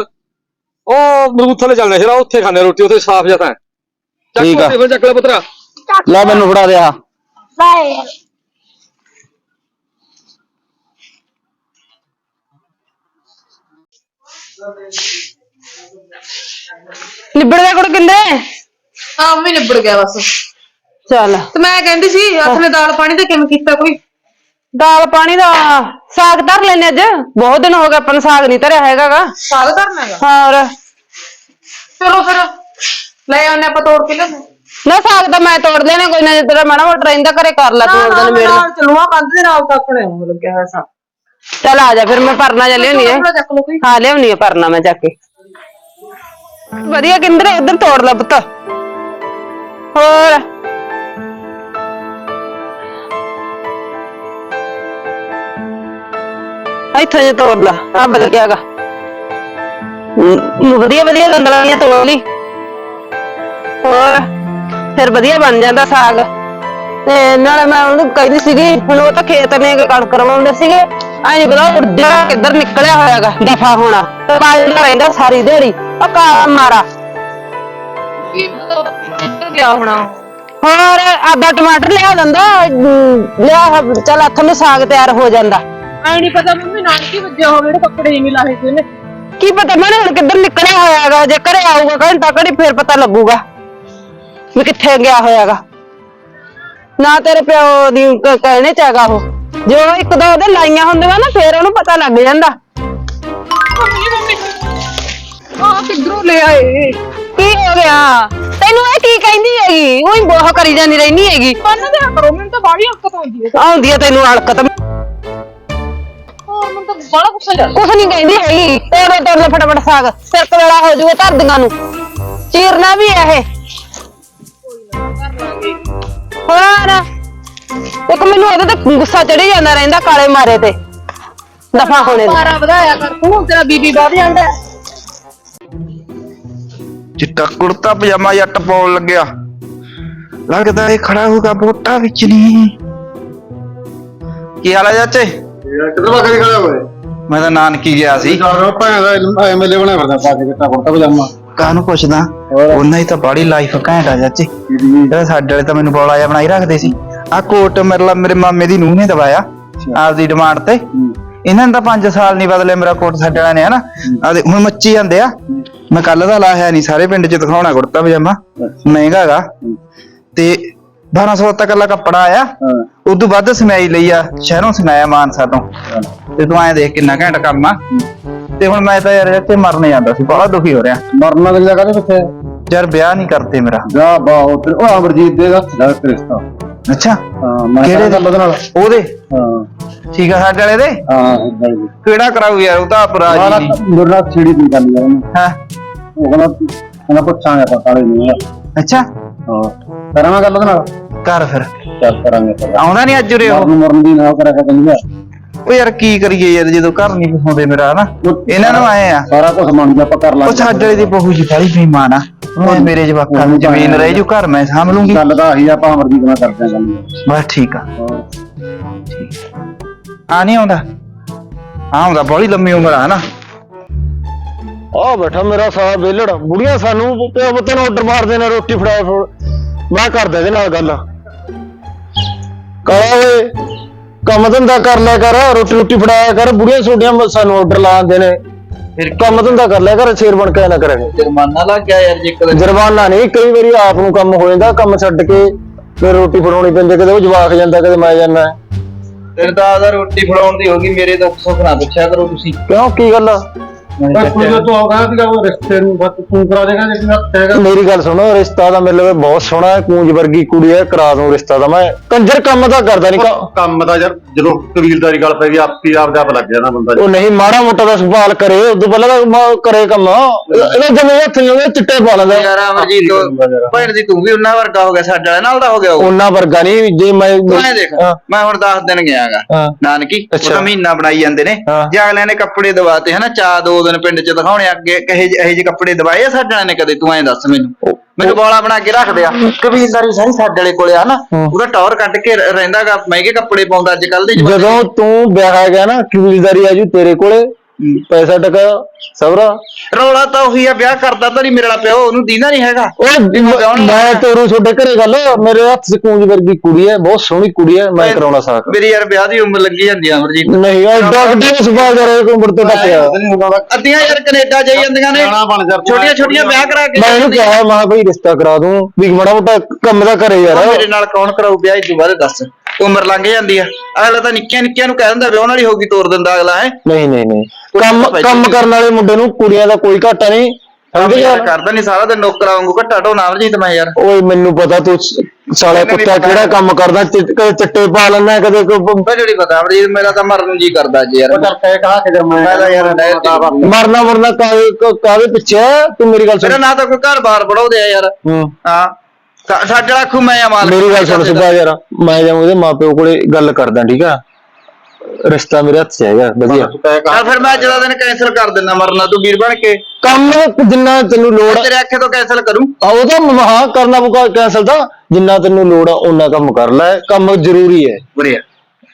ਉਹ ਮਰੂਦ ਥੱਲੇ ਚੱਲਦੇ ਸ਼ਰਾ ਉੱਥੇ ਖਾਣੇ ਰੋਟੀ ਉੱਥੇ ਸਾਫ਼ ਜਤਾ ਠੀਕ ਆ। ਚੱਕ ਲੈ ਪੁੱਤਰਾ। ਲੈ ਮੈਨੂੰ ਫੜਾ ਦੇ ਆ। ਬਾਏ ਨਿਬੜ ਗਿਆ ਕੁੜ ਕਿੰਦੇ? ਹਾਂ ਮੰਮੀ ਨਿਬੜ ਗਿਆ ਬਸ। ਚੱਲ। ਤੇ ਮੈਂ ਕਹਿੰਦੀ ਸੀ ਹੱਥ ਨੇ ਦਾਲ ਪਾਣੀ ਦਾ ਕਿਵੇਂ ਕੀਤਾ ਕੋਈ? ਦਾਲ ਪਾਣੀ ਦਾ ਸਾਗ ਧਰ ਲੈਨੇ ਅੱਜ। ਬਹੁਤ ਦਿਨ ਹੋ ਗਏ ਆਪਾਂ ਨੂੰ ਸਾਗ ਨਹੀਂ ਧਰਿਆ ਹੈਗਾਗਾ। ਸਾਗ ਕਰਨਾ ਹੈਗਾ? ਹੋਰ। ਚਲੋ ਫਿਰ ਲੈ ਆਉਣੇ ਆਪਾਂ ਤੋੜ ਕੇ ਲਿਆਉਂਦੇ। ਨਾ ਸਾਗ ਤਾਂ ਮੈਂ ਤੋੜ ਲੈਣਾ ਕੋਈ ਨਾ ਜੇ ਤੇਰਾ ਮਾੜਾ ਮੋਟਾ ਰਹਿੰਦਾ ਘਰੇ ਕਰ ਲੈ ਤੋੜ ਦੇ ਨਾਲ ਚਲੂਆ ਕੰਧ ਦੇ ਨਾਲ ਤੱਕ ਨੇ ਉਹ ਲੱਗਿਆ ਹੋਇਆ ਸਾਗ। ਚੱਲ ਆ ਜਾ ਫਿਰ ਮੈਂ ਪਰਨਾ ਜਾ ਲਿਆਉਣੀ ਹੈ ਥੋੜਾ ਚੱਕ ਲਓ ਕੋਈ। ਹਾਂ ਲਿਆਉਣੀ ਹੈ ਪਰਨਾ ਮੈਂ ਜਾ ਕੇ। ਵਧੀਆ ਕਿੰਦਰ ਉਧਰ ਤੋੜ ਲੈ ਪੁੱਤ। ਹੋਰ? ਇੱਥੇ ਜੇ ਤੋੜ ਲਾ ਆ ਬਦਲ ਗਿਆਗਾ ਵਧੀਆ ਵਧੀਆ ਗੰਦਲਾਂ ਦੀਆਂ ਤੋੜ ਲਈ। ਹੋਰ? ਫਿਰ ਵਧੀਆ ਬਣ ਜਾਂਦਾ ਸਾਗ। ਤੇ ਨਾਲੇ ਮੈਂ ਉਹਨੂੰ ਕਹਿੰਦੀ ਸੀਗੀ ਹੁਣ ਉਹ ਤਾਂ ਖੇਤ ਨੇ ਕਣਕ ਕਰਵਾਉਂਦੇ ਸੀਗੇ। ਐ ਨਹੀਂ ਪਤਾ ਜਿਹੜਾ ਕਿੱਧਰ ਨਿਕਲਿਆ ਹੋਇਆਗਾ ਦਫਾ ਹੋਣਾ ਤੇ ਬਾਜਦਾ ਰਹਿੰਦਾ ਸਾਰੀ ਦਿਹਾੜੀ ਉਹ ਕਾ ਮਾਰਾ। ਕੀ ਗਿਆ ਹੋਣਾ ਹੋਰ ਆਦਾ ਟਮਾਟਰ ਲਿਆ ਦਿੰਦਾ ਅਮ, ਲਿਆ ਚੱਲ ਹੱਥ ਨੂੰ ਸਾਗ ਤਿਆਰ ਹੋ ਜਾਂਦਾ। ਐ ਨਹੀਂ ਪਤਾ ਮੰਮੀ ਨਾਲ ਕੀ ਵੱਜਿਆ ਹੋਵੇ ਜਿਹੜੇ ਕੱਪੜੇ ਨਹੀਂ ਲਾਏ ਸੀ ਉਹਨੇ। ਕੀ ਪਤਾ ਮੈਂ ਹੁਣ ਕਿੱਧਰ ਨਿਕਲਿਆ ਹੋਇਆਗਾ ਜੇ ਘਰੇ ਆਊਗਾ ਘੰਟਾ ਘੜੀ ਫੇਰ ਪਤਾ ਲੱਗੂਗਾ ਵੀ ਕਿੱਥੇ ਗਿਆ ਹੋਇਆਗਾ। ਨਾ ਤੇਰੇ ਪਿਓ ਦੀ ਕ- ਕਹਿਣੇ ਚ ਹੈਗਾ ਉਹ। ਜੇ ਉਹ ਇੱਕ ਦੋ ਉਹਦੇ ਲਾਈਆਂ ਹੁੰਦੀਆਂ ਨਾ ਫੇਰ ਉਹਨੂੰ ਪਤਾ ਲੱਗ ਜਾਂਦਾ। ਮੰਮੀ ਮੰਮੀ ਆ ਕਿੱਧਰੋਂ ਲੈ ਆਏ? ਕੀ ਹੋ ਗਿਆ? ਤੈਨੂੰ ਇਹ ਕੀ ਕਹਿੰਦੀ ਹੈਗੀ? ਉਹੀ ਬੋਹ ਕਰੀ ਜਾਂਦੀ ਰਹਿਣੀ ਹੈਗੀ। ਕੰਨ ਦੇ ਕਰੋ ਮੈਨੂੰ ਤਾਂ ਬਾੜੀ ਹੱਕਤ ਆਉਂਦੀ ਹੈ। ਆਉਂਦੀ ਤੈਨੂੰ ਅਲਕਤ। ਹਾਂ ਮੈਨੂੰ ਤਾਂ ਬੜਾ ਗੁੱਸਾ ਚੜਦਾ ਕੁਛ ਨਹੀਂ ਕਹਿੰਦੀ ਹੈਗੀ। ਤੋੜੋ ਤੋੜ ਲੈ ਫਟਾਫਟ ਸਾਗ। ਸਿਰ ਕਵੇਲਾ ਹੋ ਜੂਗਾ ਧਰਦੀਆਂ ਨੂੰ। ਚੀਰਨਾ ਵੀ ਇਹ। ਹੋਰ ਇੱਕ ਮੈਨੂੰ ਉਹਦੇ ਤੇ ਗੁੱਸਾ ਚੜੀ ਜਾਂਦਾ ਰਹਿੰਦਾ ਕਾਲੇ ਮਾਰੇ ਤੇ। ਦਫਾ ਹੋਣੇ ਦੇ ਪਾਰਾ ਵਧਾਇਆ ਕਰ। ਤੂੰ ਤੇਰਾ ਬੀਬੀ ਵੱਧ ਜਾਂਦਾ। ਹੈ। ਚਿੱਟਾ ਕੁੜਤਾ ਪਜਾਮਾ ਜੱਟ ਪਾਉਣ ਲੱਗਿਆ। ਲੱਗਦਾ ਇਹ ਖੜਾ ਹੋਊਗਾ ਵੋਟਾਂ ਵਿੱਚ ਨਹੀਂ ਕੀ ਹਾਲ ਹੈ ਚਾਚੇ? ਬਾਕੀ ਖੜਾ ਮੈਂ ਤਾਂ ਨਾਨਕੀ ਗਿਆ ਸੀ। ਚੱਲ ਰੋ ਭੈਣ ਦਾ ਐਮਐਲਏ ਬਣਿਆ ਫਿਰਦਾ ਪਾ ਕੇ ਕਿੱਟਾ ਕੁੜਤਾ ਪਜਾਮਾ। ਕਾਹਨੂੰ ਪੁੱਛਦਾ? ਹੋਰ? ਉਹਨਾਂ ਹੀ ਤਾਂ ਬੜੀ ਲਾਈਫ ਘੈਂਟ ਆ ਚਾਚੇ। ਜਿਹੜਾ ਸਾਡੇ ਵਾਲੇ ਤਾਂ ਮੈਨੂੰ ਬੋਲਾ ਜਿਹਾ ਬਣਾਈ ਰੱਖਦੇ ਸੀ। ਆ ਕੋਟ ਮੇਰੇ ਮੇਰੇ ਮਾਮੇ ਦੀ ਨੂੰਹ ਨੇ ਦਵਾਇਆ। ਆਪਦੀ ਡਿਮਾਂਡ ਤੇ। ਇਹਨਾਂ ਨੇ ਤਾਂ 5 ਸਾਲ ਨਹੀਂ ਬਦਲੇ ਮੇਰਾ ਕੋਟ ਸਾਡੇ ਵਾਲਿਆਂ ਨੇ ਹਨਾ? ਆਦੇ ਹੁਣ ਮੱਚੀ ਜਾਂਦੇ ਆ। ਮੈਂ ਕੱਲ ਦਾ ਲਾਇਆ ਨਹੀਂ ਸਾਰੇ ਪਿੰਡ 'ਚ ਦਿਖਾਉਣਾ ਕੁੜਤਾ ਪਜਾਮਾ। ਮਹਿੰਗਾ ਹੈਗਾ। ਤੇ 1200 ਤੱਕ ਕੱਲਾ ਕੱਪੜਾ ਆਇਆ। ਉਦੋਂ ਵੱਧ ਸਮੈਈ ਲਈ ਆ। ਸ਼ਹਿਰੋਂ ਸਮੈਇਆ ਮਾਨਸਾ ਤੋਂ। ਤੇ ਤੂੰ ਐਂ ਦੇਖ ਕਿੰਨਾ ਘੈਂਟ ਕੰਮ ਆ। ਤੇ ਹੁਣ ਮੈਂ ਤਾਂ ਯਾਰ ਇੱਥੇ ਮਰਨ ਜਾਂਦਾ ਸੀ ਬੜਾ ਦੁਖੀ ਹੋ ਰਿਹਾ। ਮਰਨਾ ਦੀ ਜਗ੍ਹਾ ਦੇ ਕਿੱਥੇ? ਯਾਰ ਵਿਆਹ ਨਹੀਂ ਕਰਦੇ ਮੇਰਾ। ਜਾ ਬਾ ਉਹ ਤੇ- ਉਹ ਅਮਰਜੀਤ ਦੇ ਹੱਥ ਦਾ ਰਿਸ਼ਤਾ। ਅੱਛਾ। ਹਾਂ ਮੈਂ ਕਿਹੜੇ ਕਿਹੜੇ ਗੱਲ ਨਾਲ। ਉਹਦੇ? ਹਾਂ। ਠੀਕ ਆ ਸਾਡੇ ਵਾਲੇ ਦੇ? ਹਾਂ ਹੀ ਕਿਹੜਾ ਕਰਾਊ ਯਾਰ ਉਹ ਤਾਂ ਮਾਰਾ ਅਪਰਾਜੀ ਨਹੀਂ ਛੇੜੀ ਦੀ ਗੱਲ ਉਹਨੂੰ। ਹਾਂ। ਉਹ ਕਹਿੰਦਾ ਕਹਿੰਦਾ ਪੁੱਛਾਂਗੇ ਆਪਾਂ ਕਾਲੇ ਨੂੰ ਅੱਛਾ। ਹਾਂ। ਕਰਾਂਗੇ ਗੱਲ ਉਹਦੇ ਨਾਲ? ਕਰ ਫਿਰ। ਚੱਲ ਕਰਾਂਗੇ। ਆਉਂਦਾ ਨਹੀਂ ਅੱਜ ਉਰੇ ਉਹ? ਮਰਨ ਦੀ ਨਾ ਕਰਿਆ ਕਹਿੰਦਾ ਉਹ ਯਾਰ ਕੀ ਕਰੀਏ ਯਾਰ ਜਦੋਂ ਘਰ ਨਹੀਂ ਪਸਾਉਂਦੇ ਮੇਰਾ ਹਨਾ? ਇਹਨਾਂ ਨੂੰ ਆਏ ਆ। ਸਾਰਾ ਕੁਝ ਮੰਨ ਜਾ ਆਪਾਂ ਕਰ ਉਹ ਵਾਲੇ ਦੀ ਬਹੂ ਜੀ ਬੜੀ ਬੇਈਮਾਨ ਆ। ਉਹ ਮੇਰੇ ਜਵਾਕਾਂ ਨੂੰ ਜ਼ਮੀਨ ਰਹਿ ਜੂ ਘਰ ਮੈਂ ਸਾਂਭ ਲੂੰਗੀ ਗੱਲ ਤਾਂ ਆਹੀ ਆ, ਆਪਾਂ ਅਮਰਜੀਤ ਨਾਲ ਕਰਦੇ ਆਂ ਗੱਲ। ਬਸ ਠੀਕ ਆ। ਆ ਨਹੀਂ ਆਉਂਦਾ? ਆਉਂਦਾ ਬੜੀ ਲੰਮੀ ਉਮਰ ਆ ਨਾ ਆ ਬੈਠਾ ਮੇਰਾ ਸਾਲਾ ਵੇਲੜ ਬੁੜੀਆਂ ਸਾਨੂੰ ਪਿਓ ਪੁੱਤ ਨੂੰ ਆਰਡਰ ਮਾਰਦੇ ਨੇ ਰੋਟੀ ਫੜ। ਮੈਂ ਕਰਦਾ ਇਹਦੇ ਨਾਲ ਗੱਲ। ਕਾਲਾ ਓਏ। ਕੰਮ ਧੰਦਾ ਕਰ ਲਿਆ ਕਰ ਰੋਟੀ ਰੋਟੀ ਫੜਾਇਆ ਕਰ ਬੁੜੀਆਂ ਛੋਡੀਆਂ ਸਾਨੂੰ ਆਰਡਰ ਲਾਉਂਦੇ ਨੇ। ਫਿਰ ਕੰਮ ਧੰਦਾ ਕਰ ਲਿਆ ਕਰ ਸ਼ੇਰ ਬਣ ਕੇ ਨਾ ਕਰੇ। ਜੁਰਮਾਨਾ ਲੱਗ ਗਿਆ ਯਾਰ ਜੇ ਕਦੇ ਜੁਰਮਾਨਾ ਨਹੀਂ ਕਈ ਵਾਰੀ ਆਪ ਨੂੰ ਕੰਮ ਹੋ ਜਾਂਦਾ ਕੰਮ ਛੱਡ ਕੇ ਫਿਰ ਰੋਟੀ ਫੜਾਉਣੀ ਪੈਂਦੀ ਕਦੇ ਉਹ ਜਵਾਕ ਜਾਂਦਾ ਕਦੇ ਮੈਂ ਜਾਂਦਾ। ਤੇਰੇ ਤਾਂ ਆਦਾ ਰੋਟੀ ਫੜਾਉਣ ਦੀ ਹੋਗੀ ਮੇਰੇ ਦੁੱਖ ਸੁੱਖ ਨਾ ਪੁੱਛਿਆ ਕਰੋ ਤੁਸੀਂ। ਕਿਉਂ? ਕੀ ਗੱਲ ਆ? ਬਸ ਕੋਈ ਤੂੰ ਆਉਂਦਾ ਸੀਗਾ ਉਹ ਰਿਸ਼ਤੇ ਨੂੰ ਬਸ ਤੂੰ ਕਰਾ ਦੇਗਾ ਜੇ ਮੈਂ ਕਹੇਗਾ ਮੇਰੀ ਗੱਲ ਸੁਣੋ ਰਿਸ਼ਤਾ ਮੇਰੇ ਲਈ ਬਹੁਤ ਸੋਹਣਾ ਹੈ ਕੂੰਜ ਵਰਗੀ ਕੁੜੀ ਹੈ ਕਰਾ ਦੂੰ ਰਿਸ਼ਤਾ ਤਾਂ ਮੈਂ। ਕੰਜਰ ਕੰਮ ਤਾਂ ਕਰਦਾ ਨਹੀਂ ਕੰਮ ਦਾ ਯਾਰ ਜਦੋਂ ਕਬੀਲਦਾਰੀ ਗੱਲ ਪੈ ਗਈ ਆਪੀ ਆਪ ਜਾਪ ਲੱਗ ਜਾਣਾ ਬੰਦਾ ਉਹ ਨਹੀਂ ਮਾੜਾ ਮੋਟਾ ਦਾ ਸੰਭਾਲ ਕਰੇ ਉਦੋਂ ਪਹਿਲਾਂ ਤਾਂ ਮ- ਕਰੇ ਕੰਮ। ਇਹਦਾ ਜਮੇ ਹੱਥ ਉਹਦੇ ਚਿੱਟੇ ਪਾ ਲੈਂਦਾ। ਯਾਰ ਅਮਰਜੀਤ ਭੈਣ ਦੀ ਤੂੰ ਵੀ ਉਹਨਾਂ ਵਰਗਾ ਹੋ ਗਿਆ ਸਾਡੇ ਨਾਲ ਦਾ ਹੋ ਗਿਆ ਉਹ। ਉਹਨਾਂ ਵਰਗਾ ਨਹੀਂ ਜੇ ਮੈਂ ਐਂ ਦੇਖ ਹਾਂ, ਮੈਂ ਹੁਣ 10 ਦਿਨ ਗਿਆਗਾ। ਹਾਂ। ਨਾਨਕੀ ਉਹ ਮਹੀਨਾ ਬਣਾਈ ਜਾਂਦੇ ਨੇ। ਜੇ ਅਗਲਿਆਂ ਨੇ ਕੱਪੜੇ ਦਵਾਤੇ ਹਨਾ ਚਾ ਦੋ ਦਿਨ ਪਿੰਡ ਚ ਦਿਖਾਉਣੇ ਅੱਗੇ ਕਹੇ ਇਹੋ ਜਿਹੇ ਕੱਪੜੇ ਦਵਾਏ ਆ ਸਾਡੇ ਵਾਲਿਆਂ ਨੇ ਕਦੇ? ਤੂੰ ਐਂ ਦੱਸ ਮੈਨੂੰ। ਮੈਨੂੰ ਬੋਲਾ ਬਣਾ ਕੇ ਰੱਖਦੇ ਆ। ਕਬੀਲਦਾਰੀ ਸਾਰੀ ਸਾਡੇ ਵਾਲੇ ਕੋਲੇ ਆ ਨਾ। ਉਹਦਾ ਟੌਰ ਕੱਢ ਕੇ ਰਹਿੰਦਾਗਾ ਮਹਿੰਗੇ ਕੱਪੜੇ ਪਾਉਂਦਾ ਅੱਜ ਕੱਲ ਦੇ। ਜਦੋਂ ਤੂੰ ਵਿਆਹ ਗਿਆ ਨਾ ਕਬੀਲਦਾਰੀ ਆਜੂ ਤੇਰੇ ਕੋਲੇ। ਪੈਸਾ ਟਕਾ ਸਬਰਾ ਰੌਲਾ ਤਾਂ ਉਹੀ ਆ ਵਿਆਹ ਕਰਦਾ ਤਾਂ ਨਹੀਂ ਮੇਰੇ ਵਾਲਾ ਪਿਓ ਉਹਨੂੰ ਦੀਨਾ ਨਹੀਂ ਹੈਗਾ। ਉਹ ਮੈਂ ਤੋਰੂ ਛੋਡੇ ਘਰੇ ਗੱਲ ਮੇਰੇ ਹੱਥ 'ਚ ਕੂੰਜ ਵਰਗੀ ਕੁੜੀ ਹੈ ਬਹੁਤ ਸੋਹਣੀ ਕੁੜੀ ਹੈ ਮੈਂ ਕਰਾਉਣਾ ਸਾਕ। ਮੇਰੀ ਯਾਰ ਵਿਆਹ ਦੀ ਉਮਰ ਲੱਗੀ ਜਾਂਦੀ ਆ ਅਮਰਜੀਤ। ਨਹੀਂ ਉਹ ਡਾਕਟਰ ਸੁਭਾਅ ਜਰੇ ਕੋ ਉਮਰ ਤੇ ਟੱਪਿਆ। ਅੱਧੀਆਂ ਯਾਰ ਕੈਨੇਡਾ ਜਾਈ ਜਾਂਦੀਆਂ ਨੇ। ਛੋਟੀਆਂ ਛੋਟੀਆਂ ਵਿਆਹ ਕਰਾ ਕੇ ਮੈਂ ਇਹਨੂੰ ਕਿਹਾ ਮੈਂ ਕੋਈ ਰਿਸ਼ਤਾ ਕਰਾ ਦੂੰ ਵੀ ਮਾੜਾ ਮੋਟਾ ਕੰਮ ਦਾ ਕਰੇ ਯਾਰ। ਮੇਰੇ ਨਾਲ ਕੌਣ ਕਰਾਊ ਵਿਆਹ ਇਹ ਤੋਂ ਬਾਅਦ ਦੱਸ। ਉਮਰ ਲੰਘ ਜਾਂਦੀ ਆ। ਅਗਲਾ ਤਾਂ ਨਿੱਕੀਆਂ ਨਿੱਕੀਆਂ ਨੂੰ ਕਹਿ ਦਿੰਦਾ ਵਿਆਹ ਵਾਲੀ ਹੋਗੀ ਤੋਰ ਦਿੰਦਾ ਅਗਲਾ ਹੈ। ਨਹੀਂ ਨਹੀਂ ਨਹੀਂ। ਕੰਮ ਕੰਮ ਕਰਨ ਵਾਲੇ ਮੁੰਡੇ ਨੂੰ ਕੁੜੀਆਂ ਦਾ ਕੋਈ ਘਾਟਾ ਨਹੀਂ। ਸਮਝ ਗਿਆ ਕਰਦਾ ਨਹੀਂ ਸਾਰਾ ਦਿਨ ਨੌਕਰਾਂ ਵਾਂਗੂ ਘੱਟਾ ਢੋਣਾ ਅਮਰਜੀਤ ਮੈਂ ਯਾਰ। ਓਏ ਮੈਨੂੰ ਪਤਾ ਤੂੰ ਸਾਲੇ ਕੁੱਤਾ ਕਿਹੜਾ। ਕੰਮ ਕਰਦਾ ਚਿੱਟ- ਕਦੇ ਚਿੱਟੇ ਪਾ ਲੈਣਾ ਕਦੇ ਕੋਈ ਮੈਨੂੰ ਨਹੀਂ ਪਤਾ ਅਮਰਜੀਤ ਮੇਰਾ ਤਾਂ ਮਰਨ ਨੂੰ ਜੀ ਕਰਦਾ ਜੀ ਯਾਰ। ਉਹ ਚੱਲ ਕਹਿ ਕਹਾ ਕੇ ਮੈਂ ਮੈਂ ਤਾਂ ਯਾਰ ਡਾਇਰ ਤੇ- ਮਰਨਾ। ਮਰਨਾ ਕਾਹਦੇ ਕ- ਕਾਹਦੇ ਪਿੱਛੇ? ਤੂੰ ਮੇਰੀ ਗੱਲ ਮੇਰਾ ਸੁਣ। ਨਾ ਤਾਂ ਕੋਈ ਘਰ ਬਾਰ ਬੜਾਉਂਦੇ ਆ ਯਾਰ। ਹੂੰ। ਹਾਂ। ਸਾ- ਸਾਡੇ ਵਾਲਾ ਖੂ ਮੈਂ ਆ ਮਾਲਕ ਮੇਰੀ ਗੱਲ ਸੁਣ ਸੁਭਾ ਯਾਰ ਮੈਂ ਜਾਊਂ ਉਹਦੇ ਮਾਪਿਓ ਕੋਲੇ ਗੱਲ ਕਰਦਾ ਠੀਕ ਆ? ਰਿਸ਼ਤਾ ਮੇਰੇ ਹੱਥ 'ਚ ਹੈਗਾ ਵਧੀਆ। ਤੂੰ ਕਹਿ ਫਿਰ ਮੈਂ ਅੱਜ ਦਾ ਦਿਨ ਕੈਨਸਲ ਕਰ ਦਿੰਦਾ ਮਰਨਾ ਤੂੰ ਵੀਰ ਬਣ ਕੇ। ਕੰਮ ਜਿੰਨਾ ਤੈਨੂੰ ਲੋੜ ਆ ਤੇਰੇ ਆਖੇ ਤੋਂ ਕੈਨਸਲ ਕਰੂੰ। ਆ ਉਹ ਤਾਂ ਮਹਾ ਕਰਨਾ ਪਊਗਾ ਕੈਂਸਲ ਤਾਂ। ਜਿੰਨਾ ਤੈਨੂੰ ਲੋੜ ਆ ਉਹਨਾਂ ਕੰਮ ਕਰ ਲੈ। ਕੰਮ ਜ਼ਰੂਰੀ ਹੈ। ਬੁਰੇ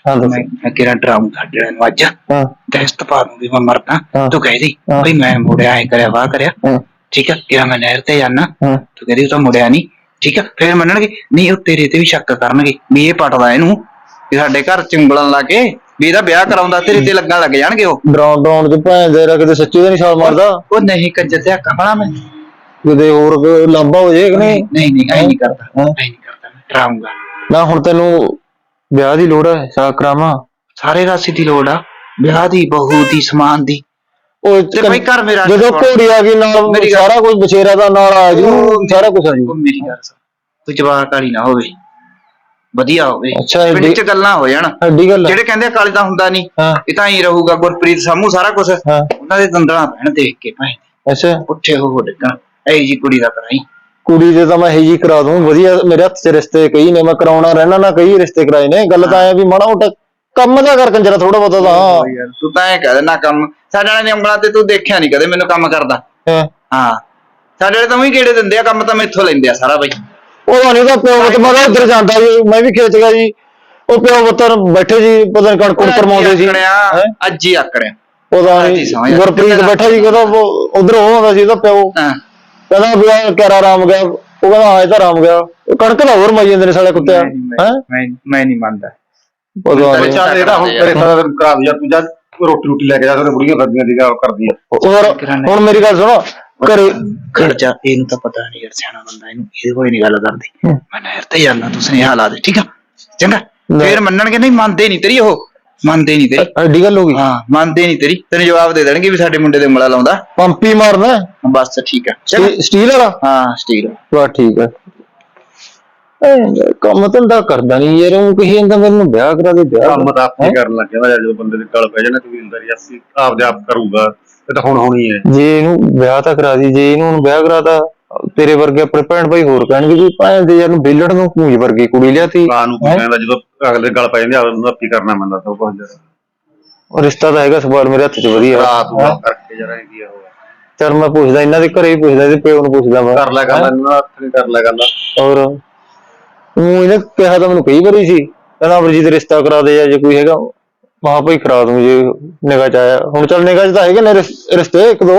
ਹਾਂ ਦੱਸ। ਮੈਂ ਕਿਹੜਾ ਡਰਾਉਂ ਸਾਡੇ ਵਾਲੇ ਨੂੰ ਅੱਜ। ਹਾਂ। ਟੈਸਟ ਪਾ ਦੂੰਗੀ ਮੈਂ ਮਰਦਾ ਹਾਂ। ਤੂੰ ਕਹਿ ਦੀ ਹਾਂ। ਬਈ ਮੈਂ ਮੁੜਿਆ ਐ ਕਰਿਆ ਵਾਹ ਕਰਿਆ। ਹਾਂ। ਠੀਕ ਆ ਕਿਹਾ ਮੈਂ ਨਹਿਰ ਤੇ ਜਾਣਾ ਹਾਂ। ਤੂੰ ਕਹਿੰਦੀ ਉਹ ਤਾਂ ਮੁੜਿਆ ਨਹੀਂ। ਠੀਕ ਆ ਫਿਰ ਮੰਨਣਗੇ ਨਹੀਂ ਉਹ ਤੇਰੇ ਤੇ ਵੀ ਸ਼ੱਕ ਕਰਨਗੇ। ਵੀ ਇਹ ਪਟਦਾ ਇਹਨੂੰ ਵੀ ਸਾਡੇ ਘਰ ਚ ਉਂਗਲਾਂ ਲਾ ਕੇ ਵੀ ਇਹਦਾ ਵਿਆਹ ਕਰਾਉਂਦਾ ਤੇਰੇ ਤੇ ਲੱਗਣ ਲੱਗ ਜਾਣਗੇ ਉਹ। ਡਰਾਉਣ ਡਰਾਉਣ ਚ ਭੈਣ ਦੇ ਰਾ ਕਿਤੇ ਸੱਚੀ ਤਾਂ ਨਹੀਂ ਛਾਲ ਮਾਰਦਾ। ਉਹ ਨਹੀਂ ਕੰਜਰ ਤੇ ਕਮਲਾ ਮੈਂ। ਕਿਤੇ ਹੋਰ ਕੋਈ ਲਾਂਭਾ ਹੋ ਜਾਏ ਕਿ ਨਹੀਂ? ਨਹੀਂ ਨਹੀਂ ਐ ਨਹੀਂ ਕਰਦਾ? ਐ ਨਹੀਂ ਕਰਦਾ ਮੈਂ ਡਰਾਉਂਗਾ ਨਾ ਹੁਣ ਤੈਨੂੰ ਵਿਆਹ ਦੀ ਲੋੜ ਹੈ ਸਾਕ ਕਰਾਵਾਂ। ਸਾਰੇ ਰਾਸੀ ਦੀ ਲੋੜ ਆ। ਵਿਆਹ ਦੀ ਬਹੂ ਦੀ ਸਮਾਨ ਦੀ। ਉਹ ਤੇ ਭਾਈ ਘਰ ਮੇਰਾ ਜਦੋਂ ਘੋੜੀ ਆ ਗਈ ਨਾਲ ਮੇਰੀ ਗੱਲ- ਸਾਰਾ ਕੁਝ ਬਛੇਰਾ ਦਾ ਨਾਲ ਆ ਜੂ ਸਾਰਾ ਕੁਝ ਆ ਜੂ। ਉਹ ਮੇਰੀ ਗੱਲ ਸੁਣ। ਤੂੰ ਜਵਾਕ ਵਾਲੀ ਨਾ ਹੋਵੇ। ਵਧੀਆ ਹੋਵੇ। ਅੱਛਾ, ਪਿੰਡ ਚ ਗੱਲਾਂ ਹੋ ਜਾਣ। ਐਡੀ ਗੱਲ ਆ। ਜਿਹੜੇ ਕਹਿੰਦੇ ਕਾਲੀ ਦਾ ਹੁੰਦਾ ਨਹੀਂ ਹਾਂ। ਇਹ ਤਾਂ ਹੀ ਰਹੂਗਾ ਗੁਰਪ੍ਰੀਤ ਸਾਮੂ ਸਾਰਾ ਕੁਝ ਹਾਂ। ਉਹਨਾਂ ਦੇ ਦੰਦਲਾਂ ਪੈਣ ਦੇਖ ਕੇ ਭਾਈ। ਅੱਛਾ। ਪੁੱਠੇ ਹੋ ਡਿੱਗਣ। ਐ ਜੀ ਕੁੜੀ ਦਾ ਕਰਾਈ ਕੁੜੀ ਦੇ ਤਾਂ ਮੈਂ ਇਹੀ ਜੀ ਕਰਾ ਦੂੰ। ਵਧੀਆ ਮੇਰੇ ਹੱਥ 'ਚ ਰਿਸ਼ਤੇ ਕਈ ਨੇ ਮੈਂ ਕਰਾਉਣਾ ਰਹਿਣਾ ਨਾ ਕਈ ਰਿਸ਼ਤੇ ਕਰਾਏ ਨੇ। ਗੱਲ ਤਾਂ ਐ ਵੀ ਮਾੜਾ ਮੋਟਾ ਕੰਮ ਦਾ ਕਰ ਕੰਜਰਾ ਥੋੜਾ ਬਹੁਤਾ ਤਾਂ। ਯਾਰ ਤੂੰ ਤਾਂ ਐ ਕਹਿ ਦੇਣਾ ਕੰਮ। ਸਾਡੇ ਵਾਲੇ ਨੇ ਉਂਗਲਾਂ ਤੇ ਤੂੰ ਦੇਖਿਆ ਨਹੀਂ ਕਦੇ ਮੈਨੂੰ ਕੰਮ ਕਰਦਾ। ਹਾਂ। ਹਾਂ। ਸਾਡੇ ਵਾਲੇ ਤਾਂ ਉਹੀ ਕਿਹੜੇ ਦਿੰਦੇ ਆ ਕੰਮ ਤਾਂ ਮੈਥੋਂ ਲੈਂਦੇ ਆ ਸਾਰਾ ਬਈ। ਉਹ ਨਹੀਂ ਤਾਂ ਪਿਓ ਪੁੱਤ ਮੈਂ ਉੱਧਰ ਜਾਂਦਾ ਜੀ ਮੈਂ ਵੀ ਖੇਤ ਗਿਆ ਜੀ। ਉਹ ਪਿਓ ਪੁੱਤਰ ਬੈਠੇ ਜੀ ਪਤਾ ਨਹੀਂ ਕਣਕ ਕੁਣਕ ਹੈਂ? ਅੱਜ ਹੀ? ਆਕੜਿਆ ਉਹਦਾ ਸਮਝ ਆ। ਗੁਰਪ੍ਰੀਤ ਬੈਠਾ ਜੀ ਕਹਿੰਦਾ ਉਧਰ ਉਹ ਆਉਂਦਾ ਸੀ ਉਹਦਾ ਪਿਓ। ਹਾਂ। ਕਹਿੰਦਾ ਵੀ ਆਹ ਕਿਹੜਾ ਰਾਮ ਗਿਆ ਉਹ ਕਹਿੰਦਾ ਹਾਂ ਇਹ ਤਾਂ ਰਾਮ ਗਿਆ। ਉਹ ਕਣਕ ਦਾ ਹੋਰ ਮਾਈ ਜਾਂਦੇ ਨੇ ਸਾਲੇ ਕੁੱਤੇ ਹੈ? ਮੈਂ ਮੈਂ ਮੈਂ ਨਹੀਂ ਮੰਨਦਾ। ਪਤਾ ਤੇਰੇ ਨੀ। ਚੱਲ ਇਹਦਾ ਹੁਣ ਤੇਰੇ ਕਰਾ ਦੇ ਯਾਰ ਤੂੰ ਜਾ ਰੋਟੀ ਰੋਟੀ ਲੈ ਕੇ ਜਾ ਤੇ ਬੁੜੀਆਂ ਕਰਦੀਆਂ ਦੀ ਗੱਲ ਕਰਦੀ ਹੋਰ ਹੁਣ ਮੇਰੀ ਗੱਲ ਸੁਣੋ ਘਰੇ ਜਾ ਇਹਨੂੰ ਤਾਂ ਪਤਾ ਨਹੀਂ ਯਾਰ ਸਿਆਣਾ ਬੰਦਾ ਇਹਨੂੰ ਇਹਦੇ ਕੋਈ ਨਹੀਂ ਗੱਲ ਕਰਦੀ। ਮੈਂ ਨਹਿਰ ਤੇ ਜਾਣਾ ਤੂੰ ਸੁਨੇਹਾ ਲਾ ਦੇ ਠੀਕ ਆ? ਚੰਗਾ? ਫੇਰ ਮੰਨਣਗੇ ਨਹੀਂ ਮੰਨਦੇ ਨਹੀਂ ਤੇਰੀ ਉਹ। ਮੰਨਦੇ ਨਹੀਂ ਤੇਰੀ। ਐਡੀ ਗੱਲ ਹੋ ਗਈ। ਹਾਂ ਮੰਨਦੇ ਨਹੀਂ ਤੇਰੀ। ਤੈਨੂੰ ਜਵਾਬ ਦੇ ਦੇਣਗੇ ਵੀ ਸਾਡੇ ਮੁੰਡੇ ਦੇ ਉਂਗਲਾ ਲਾਉਂਦਾ। ਪੰਪੀ ਮਾਰਨਾ। ਹੈ? ਬਸ ਠੀਕ ਆ। ਸਟੀਲ ਵਾਲਾ? ਹਾਂ ਸਟੀਲ। ਬਸ ਠੀਕ ਇਹ ਕੰਮ ਧੰਦਾ ਕਰਦਾ ਨਹੀਂ ਯਾਰ ਉਹ ਕਹੀ ਜਾਂਦਾ ਮੈਨੂੰ ਵਿਆਹ ਕਰਾ ਦੇ ਵਿਆਹ ਕੰਮ ਤਾਂ ਆਪੇ? ਕਰਨ ਲੱਗ ਜਾਂਦਾ ਜਦੋਂ ਬੰਦੇ ਦੇ ਗਲ ਪੈ ਜਾਣਾ ਤੂੰ ਅੰਦਰ ਹੀ ਆਪੇ ਆਪਦੇ ਆਪ ਕਰੂਗਾ। ਇਹ ਤਾਂ ਹੁਣ ਹੋਣੀ ਹੈ। ਜੇ ਇਹਨੂੰ ਵਿਆਹ ਤਾਂ ਕਰਾ ਦੀ ਜੇ ਇਹਨੂੰ ਹੁਣ ਵਿਆਹ ਕਰਾਤਾ ਤੇਰੇ ਵਰਗੇ ਆਪਣੇ ਭੈਣ ਭਾਈ ਹੋਰ ਕਹਿਣਗੇ ਵੀ ਭਾਂ ਦੇ ਯਾਰ ਨੂੰ ਬੇਲੜ ਨੂੰ ਪੂੰਜ ਵਰਗੀ ਕੁੜੀ ਲਿਆਤੀ। ਕਾਂ ਨੂੰ ਕੀ ਹੈਂ? ਕਹਿੰਦਾ ਜਦੋਂ ਅਗਲੇ ਗਲ ਪੈ ਜਾਂਦੇ ਉਹਨੂੰ ਆਪੇ ਕਰਨਾ ਪੈਂਦਾ ਸਭ ਕੁਝ ਜਰਾ ਉਹ ਰਿਸ਼ਤਾ ਤਾਂ ਹੈਗਾ ਸਵਾਲ ਮੇਰੇ ਹੱਥ 'ਚ ਵਧੀਆ। ਰਾਤ ਨੂੰ ਕਰਕੇ ਜਰਾ ਕੀ ਹੋਇਆ ਚੱਲ ਮੈਂ ਪੁੱਛਦਾ ਇਹਨਾਂ ਦੇ ਘਰੇ ਹੀ ਪੁੱਛਦਾ ਇਹਦੇ ਪਿਓ ਨੂੰ ਪੁੱਛਦਾ ਮੈਂ। ਕਰ ਲੈ ਗੱਲ ਇਹਨਾਂ ਨਾਲ ਹੱਥ ਨਹੀਂ ਕਰ ਲੈ ਗੱਲ। ਔਰ ਉਹ ਇਹਨੇ ਕਿਹਾ ਤਾਂ ਮੈਨੂੰ ਕਈ ਵਾਰੀ ਸੀ ਕਹਿੰਦਾ ਅਮਰਜੀਤ ਰਿਸ਼ਤਾ ਕਰਾ ਦੇ ਜਾਂ ਜੇ ਕੋਈ ਹੈਗਾ। ਮਾਂ ਭਾਈ ਦੂੰ ਜੇ ਨਿਗਾਹ ਚ ਆਇਆ। ਹੁਣ ਚੱਲ ਨਿਗਾਹ ਚ ਤਾਂ ਹੈਗੇ ਨੇ ਰਿਸ- ਰਿਸ਼ਤੇ ਇੱਕ ਦੋ।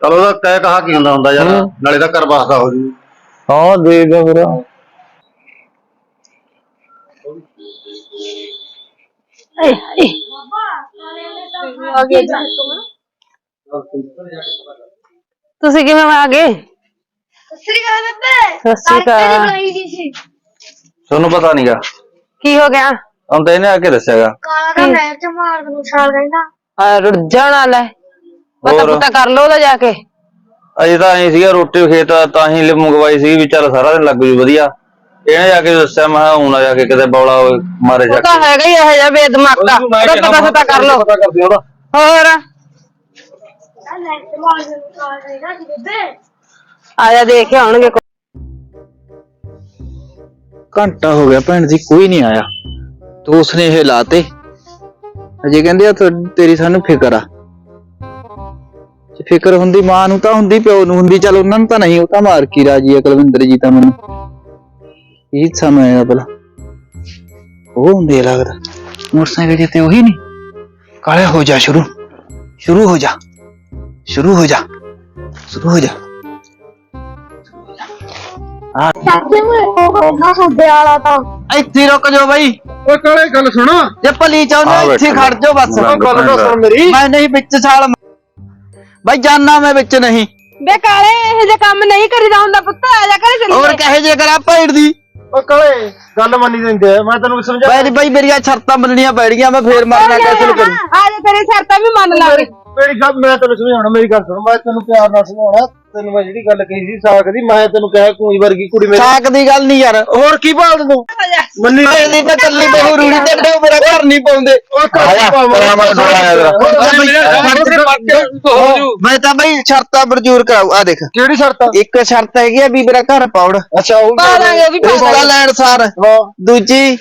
ਚਲੋ ਉਹਦਾ ਕਹਿ ਕਹਾ ਕੀ ਹੁੰਦਾ ਹੁੰਦਾ ਯਾਰ। ਨਾਲੇ ਤਾਂ ਘਰ ਬਸਦਾ ਹੋ ਜੂ। ਹਾਂ ਦੇ ਦੇ ਫਿਰ। ਤੁਸੀਂ ਕਿਵੇਂ ਆ ਗਏ ਸ੍ਰੀ ਅਕਾਲ ਬੇਬੇ ਸਤਿ ਸ਼੍ਰੀ ਅਕਾਲ। ਤੜਕੇ ਦੀ ਬਣਾਈ ਦੀ ਸੀ? ਤੁਹਾਨੂੰ ਪਤਾ ਨਹੀਂਗਾ ਕੀ ਹੋ ਗਿਆ? ਹੁਣ ਤਾਂ ਇਹਨੇ ਆ ਕੇ ਦੱਸਿਆਗਾ। ਕਾਲਾ ਦਾ ਚ ਮਾਰ ਨੂੰ ਛਾਲ ਕਹਿੰਦਾ ਆ ਰੁੱਝ ਜਾਣਾ ਲੈ। ਪਤਾ ਹੋਰ? ਪਤਾ ਕਰ ਲੋ ਉਹਦਾ ਜਾ ਕੇ। ਅਜੇ ਤਾਂ ਐਂ ਸੀਗਾ ਰੋਟੀ ਖੇਤ ਤਾਂ ਹੀ ਲਿ ਮੰਗਵਾਈ ਸੀ ਵੀ ਚੱਲ ਸਾਰਾ ਦਿਨ ਲੱਗ ਜੂ ਵਧੀਆ। ਇਹਨੇ ਜਾ ਕੇ ਦੱਸਿਆ ਮੈਂ ਕਿਹਾ ਹੁਣ ਆ ਜਾ ਕੇ ਕਿਤੇ ਬੌਲਾ ਹੋਏ ਮਾਰੇ ਜਾ ਉਹ ਤਾਂ ਹੈਗਾ ਹੀ ਇਹੋ ਜਿਹਾ ਬੇਦਮਾਗਾ ਉਹਦਾ ਪਤਾ ਪਤਾ ਕਰ ਲੋ ਪਤਾ ਕਰਦੀ ਉਹਦਾ। ਹੋਰ? ਆ ਨਹਿਰ ਚ ਮਾਰ ਨੂੰ ਛਾਲ ਕਹਿੰਦਾ ਸੀ ਬੇਬੇ। ਆ ਜਾ ਦੇਖ ਕੇ ਆਉਣਗੇ ਘੰਟਾ ਹੋ ਗਿਆ ਭੈਣ ਜੀ ਕੋਈ ਨਹੀਂ ਆਇਆ। ਤੂੰ ਉਸਨੇ ਇਹ ਲਾਤੇ। ਅਜੇ ਕਹਿੰਦੇ ਆ ਤੁਹਾ- ਤੇਰੀ ਸਾਨੂੰ ਫਿਕਰ ਆ। ਜੇ ਫਿਕਰ ਹੁੰਦੀ ਮਾਂ ਨੂੰ ਤਾਂ ਹੁੰਦੀ, ਪਿਓ ਨੂੰ ਹੁੰਦੀ, ਚੱਲ ਉਹਨਾਂ ਨੂੰ ਤਾਂ ਨਹੀਂ, ਉਹ ਤਾਂ ਮਾਰ ਕੀ ਰਾਜੀ ਆ, ਕੁਲਵਿੰਦਰ ਜੀ ਤਾਂ ਮੈਨੂੰ। ਇਹ ਸਮਝ ਆਇਆ ਭਲਾ। ਉਹ ਹੁੰਦੇ ਆ ਲੱਗਦਾ। ਮੋਟਰਸਾਈਕਲ ਜਿੱਤੇ ਉਹੀ ਨਹੀਂ। ਕਾਲੇ ਹੋ ਜਾ, ਸ਼ੁਰੂ। ਸ਼ੁਰੂ ਹੋ ਜਾ। ਸ਼ੁਰੂ ਹੋ ਜਾ। ਸ਼ੁਰੂ ਹੋ ਜਾ। ਚਾਚੇ ਮੈਂ ਉਹ ਨਾ ਸੌਦੇ ਵਾਲਾ ਤਾਂ। ਇੱਥੇ ਰੁਕ ਜਾਓ ਬਾਈ। ਓਏ ਕਾਲੇ ਗੱਲ ਸੁਣ। ਜੇ ਭਲੀ ਚਾਹੁੰਦੇ ਹਾਂ ਹੋ, ਇੱਥੇ ਬੈਠੋ। ਖੜ ਜਾਓ ਬਸ। ਗੱਲ ਤਾਂ ਗੱਲ ਸੁਣ ਮੇਰੀ। ਮੈਂ ਨਹੀਂ ਵਿੱਚ ਛਾਲ ਬਾਈ ਜਾਨਾ ਮੈਂ ਵਿੱਚ ਨਹੀਂ। ਬੇ ਕਾਲੇ ਇਹ ਜੇ ਕੰਮ ਨਹੀਂ ਕਰੀਦਾ ਹੁੰਦਾ ਪੁੱਤ ਆ ਜਾ ਕਰੇ ਹੋਰ ਕਹੇ ਜੇ ਕਰਾਂ ਭੇੜ ਦੀ? ਓ ਕਲੇ ਗੱਲ ਮੰਨੀ ਦਿੰਦੇ। ਆ ਮੈਂ ਤੈਨੂੰ ਸਮਝਾ ਬਾਈ ਬਾਈ ਮੇਰੀਆਂ ਸ਼ਰਤਾਂ ਮੰਨਣੀਆਂ ਪੈਣਗੀਆਂ ਮੈਂ ਫੇਰ ਮਰਨਾ ਕੈਸਲ ਕਰੂ। ਆ ਜਾ ਤੇਰੀ ਸ਼ਰਤਾਂ ਵੀ ਮੰਨ ਲਾਂਗੇ। ਮੇਰੀ ਗੱਲ ਮੈਂ ਤੈਨੂੰ ਸਮਝਾਉਣਾ ਮੇਰੀ ਗੱਲ ਸੁਣ ਮੈਂ ਤੈਨੂੰ ਪਿਆਰ ਨਾਲ ਸਮਝਾਉਣਾ ਤੈਨੂੰ ਮੈਂ ਜਿਹੜੀ ਗੱਲ ਕਹੀ ਸੀ ਸਾਖ ਦੀ ਮੈਂ ਤੈਨੂੰ ਕਿਹਾ ਕੂੰਜ ਵਰਗੀ ਕੁੜੀ ਮੇਰੀ। ਸਾਕ ਦੀ ਗੱਲ ਨਹੀਂ ਯਾਰ। ਹੋਰ ਕੀ ਭਾਲ ਤੂੰ ਮੰਨੀ ਇਹਦੀ ਤਾਂ ਕੱਲੀ ਬਹੂ ਰੂੜੀ ਤੇ ਡੋ ਮੇਰਾ ਘਰ ਨਹੀਂ ਪਾਉਂਦੇ। ਮੈਂ ਤਾਂ ਬਾਈ ਸ਼ਰਤਾਂ ਮਨਜ਼ੂਰ ਕਰਾਉ ਆ ਦੇਖ। ਕਿਹੜੀ ਸ਼ਰਤ? ਇੱਕ ਸ਼ਰਤ ਹੈਗੀ ਆ ਵੀ ਮੇਰਾ ਘਰ ਪਾਉਣ। ਅੱਛਾ ਉਹ ਪਾ ਦਾਂਗੇ ਉਹ ਵੀ ਲੈਣ ਸਾਰ। ਦੂਜੀ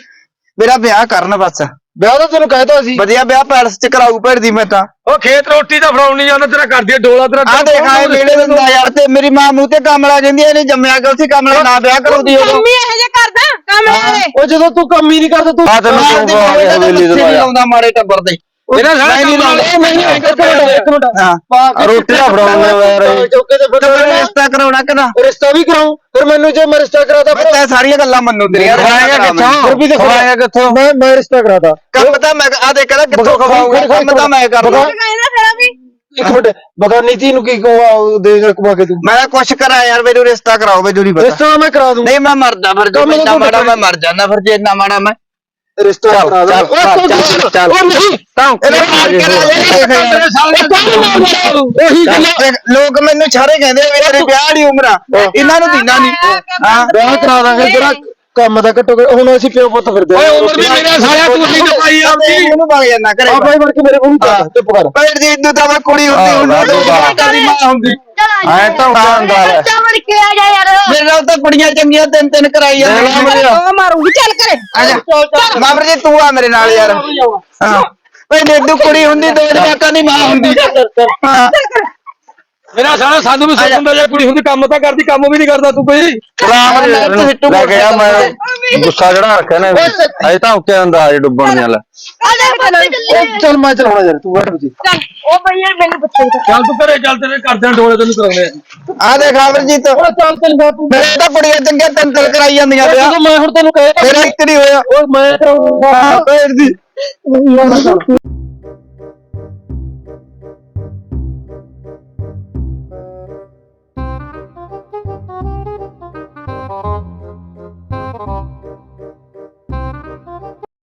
ਮੇਰਾ ਵਿਆਹ ਕਰਨ ਬਸ। ਵਿਆਹ ਤਾਂ ਤੈਨੂੰ ਕਹਿਤਾ ਸੀ। ਵਧੀਆ ਵਿਆਹ ਪੈਲਸ ਚ ਕਰਾਉ ਭੇੜ ਦੀ ਮੈਂ ਤਾਂ। ਉਹ ਖੇਤ ਰੋਟੀ ਤਾਂ ਫੜਾਉਣ ਨਹੀਂ ਜਾਂਦਾ ਤੇਰਾ ਕਰਦੀ ਡੋਲਾ ਤੇਰਾ ਆ ਦੇਖ ਆਏ ਮੇਰੇ ਦਿੰਦਾ ਯਾਰ ਤੇ ਮੇਰੀ ਮਾਂ ਮੂੰਹ ਤੇ ਕਮਲਾ ਕਹਿੰਦੀ ਇਹਨੇ ਜੰਮਿਆ ਕਿ ਉਸੇ ਕਮਲੇ ਨਾ ਵਿਆਹ ਕਰਾਉਂਦੀ ਉਹ ਮੰਮੀ ਇਹ ਜੇ ਕਰਦਾ ਕੰਮ ਵਾਲੇ ਉਹ ਜਦੋਂ ਤੂੰ ਕੰਮ ਹੀ ਨਹੀਂ ਕਰਦਾ ਤੂੰ ਆ ਤੈਨੂੰ ਕਿਉਂ ਮਾੜੇ ਟੱਬਰ ਦੇ। ਇਹਨਾਂ ਸਾਰਾ ਮੈਂ ਨਹੀਂ ਹਾਂ। ਰੋਟੀ ਦਾ ਫੜਾਉਂਦੇ ਹੋ ਯਾਰ। ਚੌਕੇ ਤੇ ਫਿਰ ਰਿਸ਼ਤਾ ਕਰਾਉਣਾ ਕਿਦਾ ਰਿਸ਼ਤਾ ਵੀ ਕਰਾਉ। ਫਿਰ ਮੈਨੂੰ ਜੇ ਮੈਂ ਰਿਸ਼ਤਾ ਕਰਾਤਾ ਮੈਂ ਤਾਂ ਸਾਰੀਆਂ ਗੱਲਾਂ ਮੰਨੂ ਤੇਰੀਆਂ ਖਵਾਏਗਾ ਫਿਰ ਵੀ ਕਿੱਥੋਂ? ਖਵਾਏਗਾ ਕਿੱਥੋਂ? ਮੈਂ ਮੈਂ ਰਿਸ਼ਤਾ ਕਰਾਤਾ। ਕੰਮ ਤਾਂ ਮੈਂ ਆ ਦੇ ਕਹਿੰਦਾ ਕਿੱਥੋਂ ਖਵਾਉਂਗਾ ਕੰਮ ਤਾਂ ਮੈਂ ਕਰਦਾ। ਇੱਕ ਮਿੰਟ ਬਗਾਨੀ ਧੀ ਨੂੰ ਕੀ ਕਹੂੰ ਦੇ ਦੇ ਕਮਾ ਕੇ ਤੂੰ? ਮੈਂ ਕੁਛ ਕਰਾਂ ਯਾਰ ਮੈਨੂੰ ਰਿਸ਼ਤਾ ਕਰਾਓ ਮੈਨੂੰ ਨਹੀਂ ਪਤਾ। ਰਿਸ਼ਤਾ ਮੈਂ ਕਰਾ ਦੂੰ। ਨਹੀਂ ਮੈਂ ਮਰਦਾ ਫਿਰ ਜੇ ਇੰਨਾ ਮਾੜਾ ਮੈਂ ਮਰ ਜਾਂਦਾ ਫਿਰ ਜੇ ਇੰਨਾ ਮਾੜਾ ਮੈਂ ਰਿਸ਼ਤਾ ਕਰਾ ਦੂੰ ਚੱਲ, ਚੱਲ। ਓਏ ਨਹੀਂ ਤਾਂ ਇਹਨੇ ਮਾਰ ਕੇ ਲਾ ਦੇ ਉਹੀ ਲੋਕ ਮੈਨੂੰ ਸਾਰੇ ਕਹਿੰਦੇ ਆ ਵੀ ਤੇਰੀ ਵਿਆਹ ਦੀ ਉਮਰ ਆ। ਇਹਨਾਂ ਨੂੰ ਦਿੰਦਾ ਨਹੀਂ ਹਾਂ। ਵਿਆਹ ਕਰਾ ਦਾਂਗੇ ਤੇਰਾ ਕੰਮ ਦਾ ਘੱਟੋ ਘੱਟ ਹੁਣ ਅਸੀਂ ਪਿਓ ਪੁੱਤ ਫਿਰਦੇ ਓਏ ਉਮਰ ਵੀ ਮੇਰੇ ਸਾਲਿਆ ਤੂੰ ਨਹੀਂ ਟਪਾਈ ਉਹਨੂੰ ਵਗ ਜਾਂਦਾ ਘਰੇ। ਆ ਭਾਈ ਬਣ ਕੇ ਮੇਰੇ ਕੋਲ ਨਹੀਂ ਚੁੱਪ ਕਰ। ਭੈਣ ਜੀ ਇਦੋਂ ਤਾਂ ਮੈਂ ਕੁੜੀ ਹੁੰਦੀ ਹੁੰਦੀ। ਤੇਰੀ ਮਾਂ ਹੁੰਦੀ ਐ ਤਾਂ ਹੁੰਦਾ ਹੈ। ਚਮੜ ਕੇ ਆ ਜਾ ਯਾਰ। ਮੇਰੇ ਨਾਲ ਤਾਂ ਕੁੜੀਆਂ ਚੰਗੀਆਂ ਤਿੰਨ ਤਿੰਨ ਕਰਾਈ ਜਾਂਦੀਆਂ। ਉਹ ਮਾਰੂਗੀ ਚੱਲ ਕਰੇ ਆ ਜਾ। ਮਾਮਰ ਜੀ ਤੂੰ ਆ ਮੇਰੇ ਨਾਲ ਯਾਰ। ਹਾਂ। ਜੀ ਇਦੋਂ ਕੁੜੀ ਹੁੰਦੀ ਦੋ ਜਵਾਕਾਂ ਦੀ ਮਾਂ ਹੁੰਦੀ। ਹਾਂ। ਮੇਰਾ ਸਾਲਾ ਸਾਨੂੰ ਵੀ ਸੋਚ ਹੁੰਦਾ ਜੇ ਕੁੜੀ ਹੁੰਦੀ ਕੰਮ ਤਾਂ ਕਰਦੀ ਕੰਮ ਵੀ ਨਹੀਂ ਕਰਦਾ ਤੂੰ ਕੋਈ। ਰਾਮ ਜੀ ਲੈ ਗਿਆ ਮੈਂ ਗੁੱਸਾ ਜਿਹੜਾ ਰੱਖਿਆ ਨੇ ਅਜੇ ਤਾਂ ਉੱਤੇ ਹੁੰਦਾ ਅਜੇ ਡੁੱਬਣ ਨਾਲ ਚੱਲ ਮੈਂ ਚਲਾਉਣਾ ਯਾਰ ਤੂੰ ਬੈਠ ਵਿੱਚ ਉਹ ਭਈਆ ਮੈਨੂੰ ਪੁੱਛੇ। ਚੱਲ ਤੂੰ ਘਰੇ ਚੱਲ ਤੇਰੇ ਕਰਦੇ ਆਂ ਡੋਲੇ ਤੈਨੂੰ ਕਰਾਉਣੇ ਆ। ਦੇਖ ਅਮਰਜੀਤ। ਚੱਲ ਚੱਲ ਜਾ ਤੂੰ ਮੇਰੇ ਤਾਂ ਕੁੜੀਆਂ ਚੰਗੀਆਂ ਤਿੰਨ ਤਿੰਨ ਕਰਾਈ ਜਾਂਦੀਆਂ ਜਦੋਂ ਮੈਂ ਹੁਣ ਤੈਨੂੰ ਕਹੇ ਮੇਰਾ ਇੱਕ ਨਹੀਂ ਹੋਇਆ। ਓਏ ਮੈਂ ਹਾਂ ਭੈਣ ਜੀ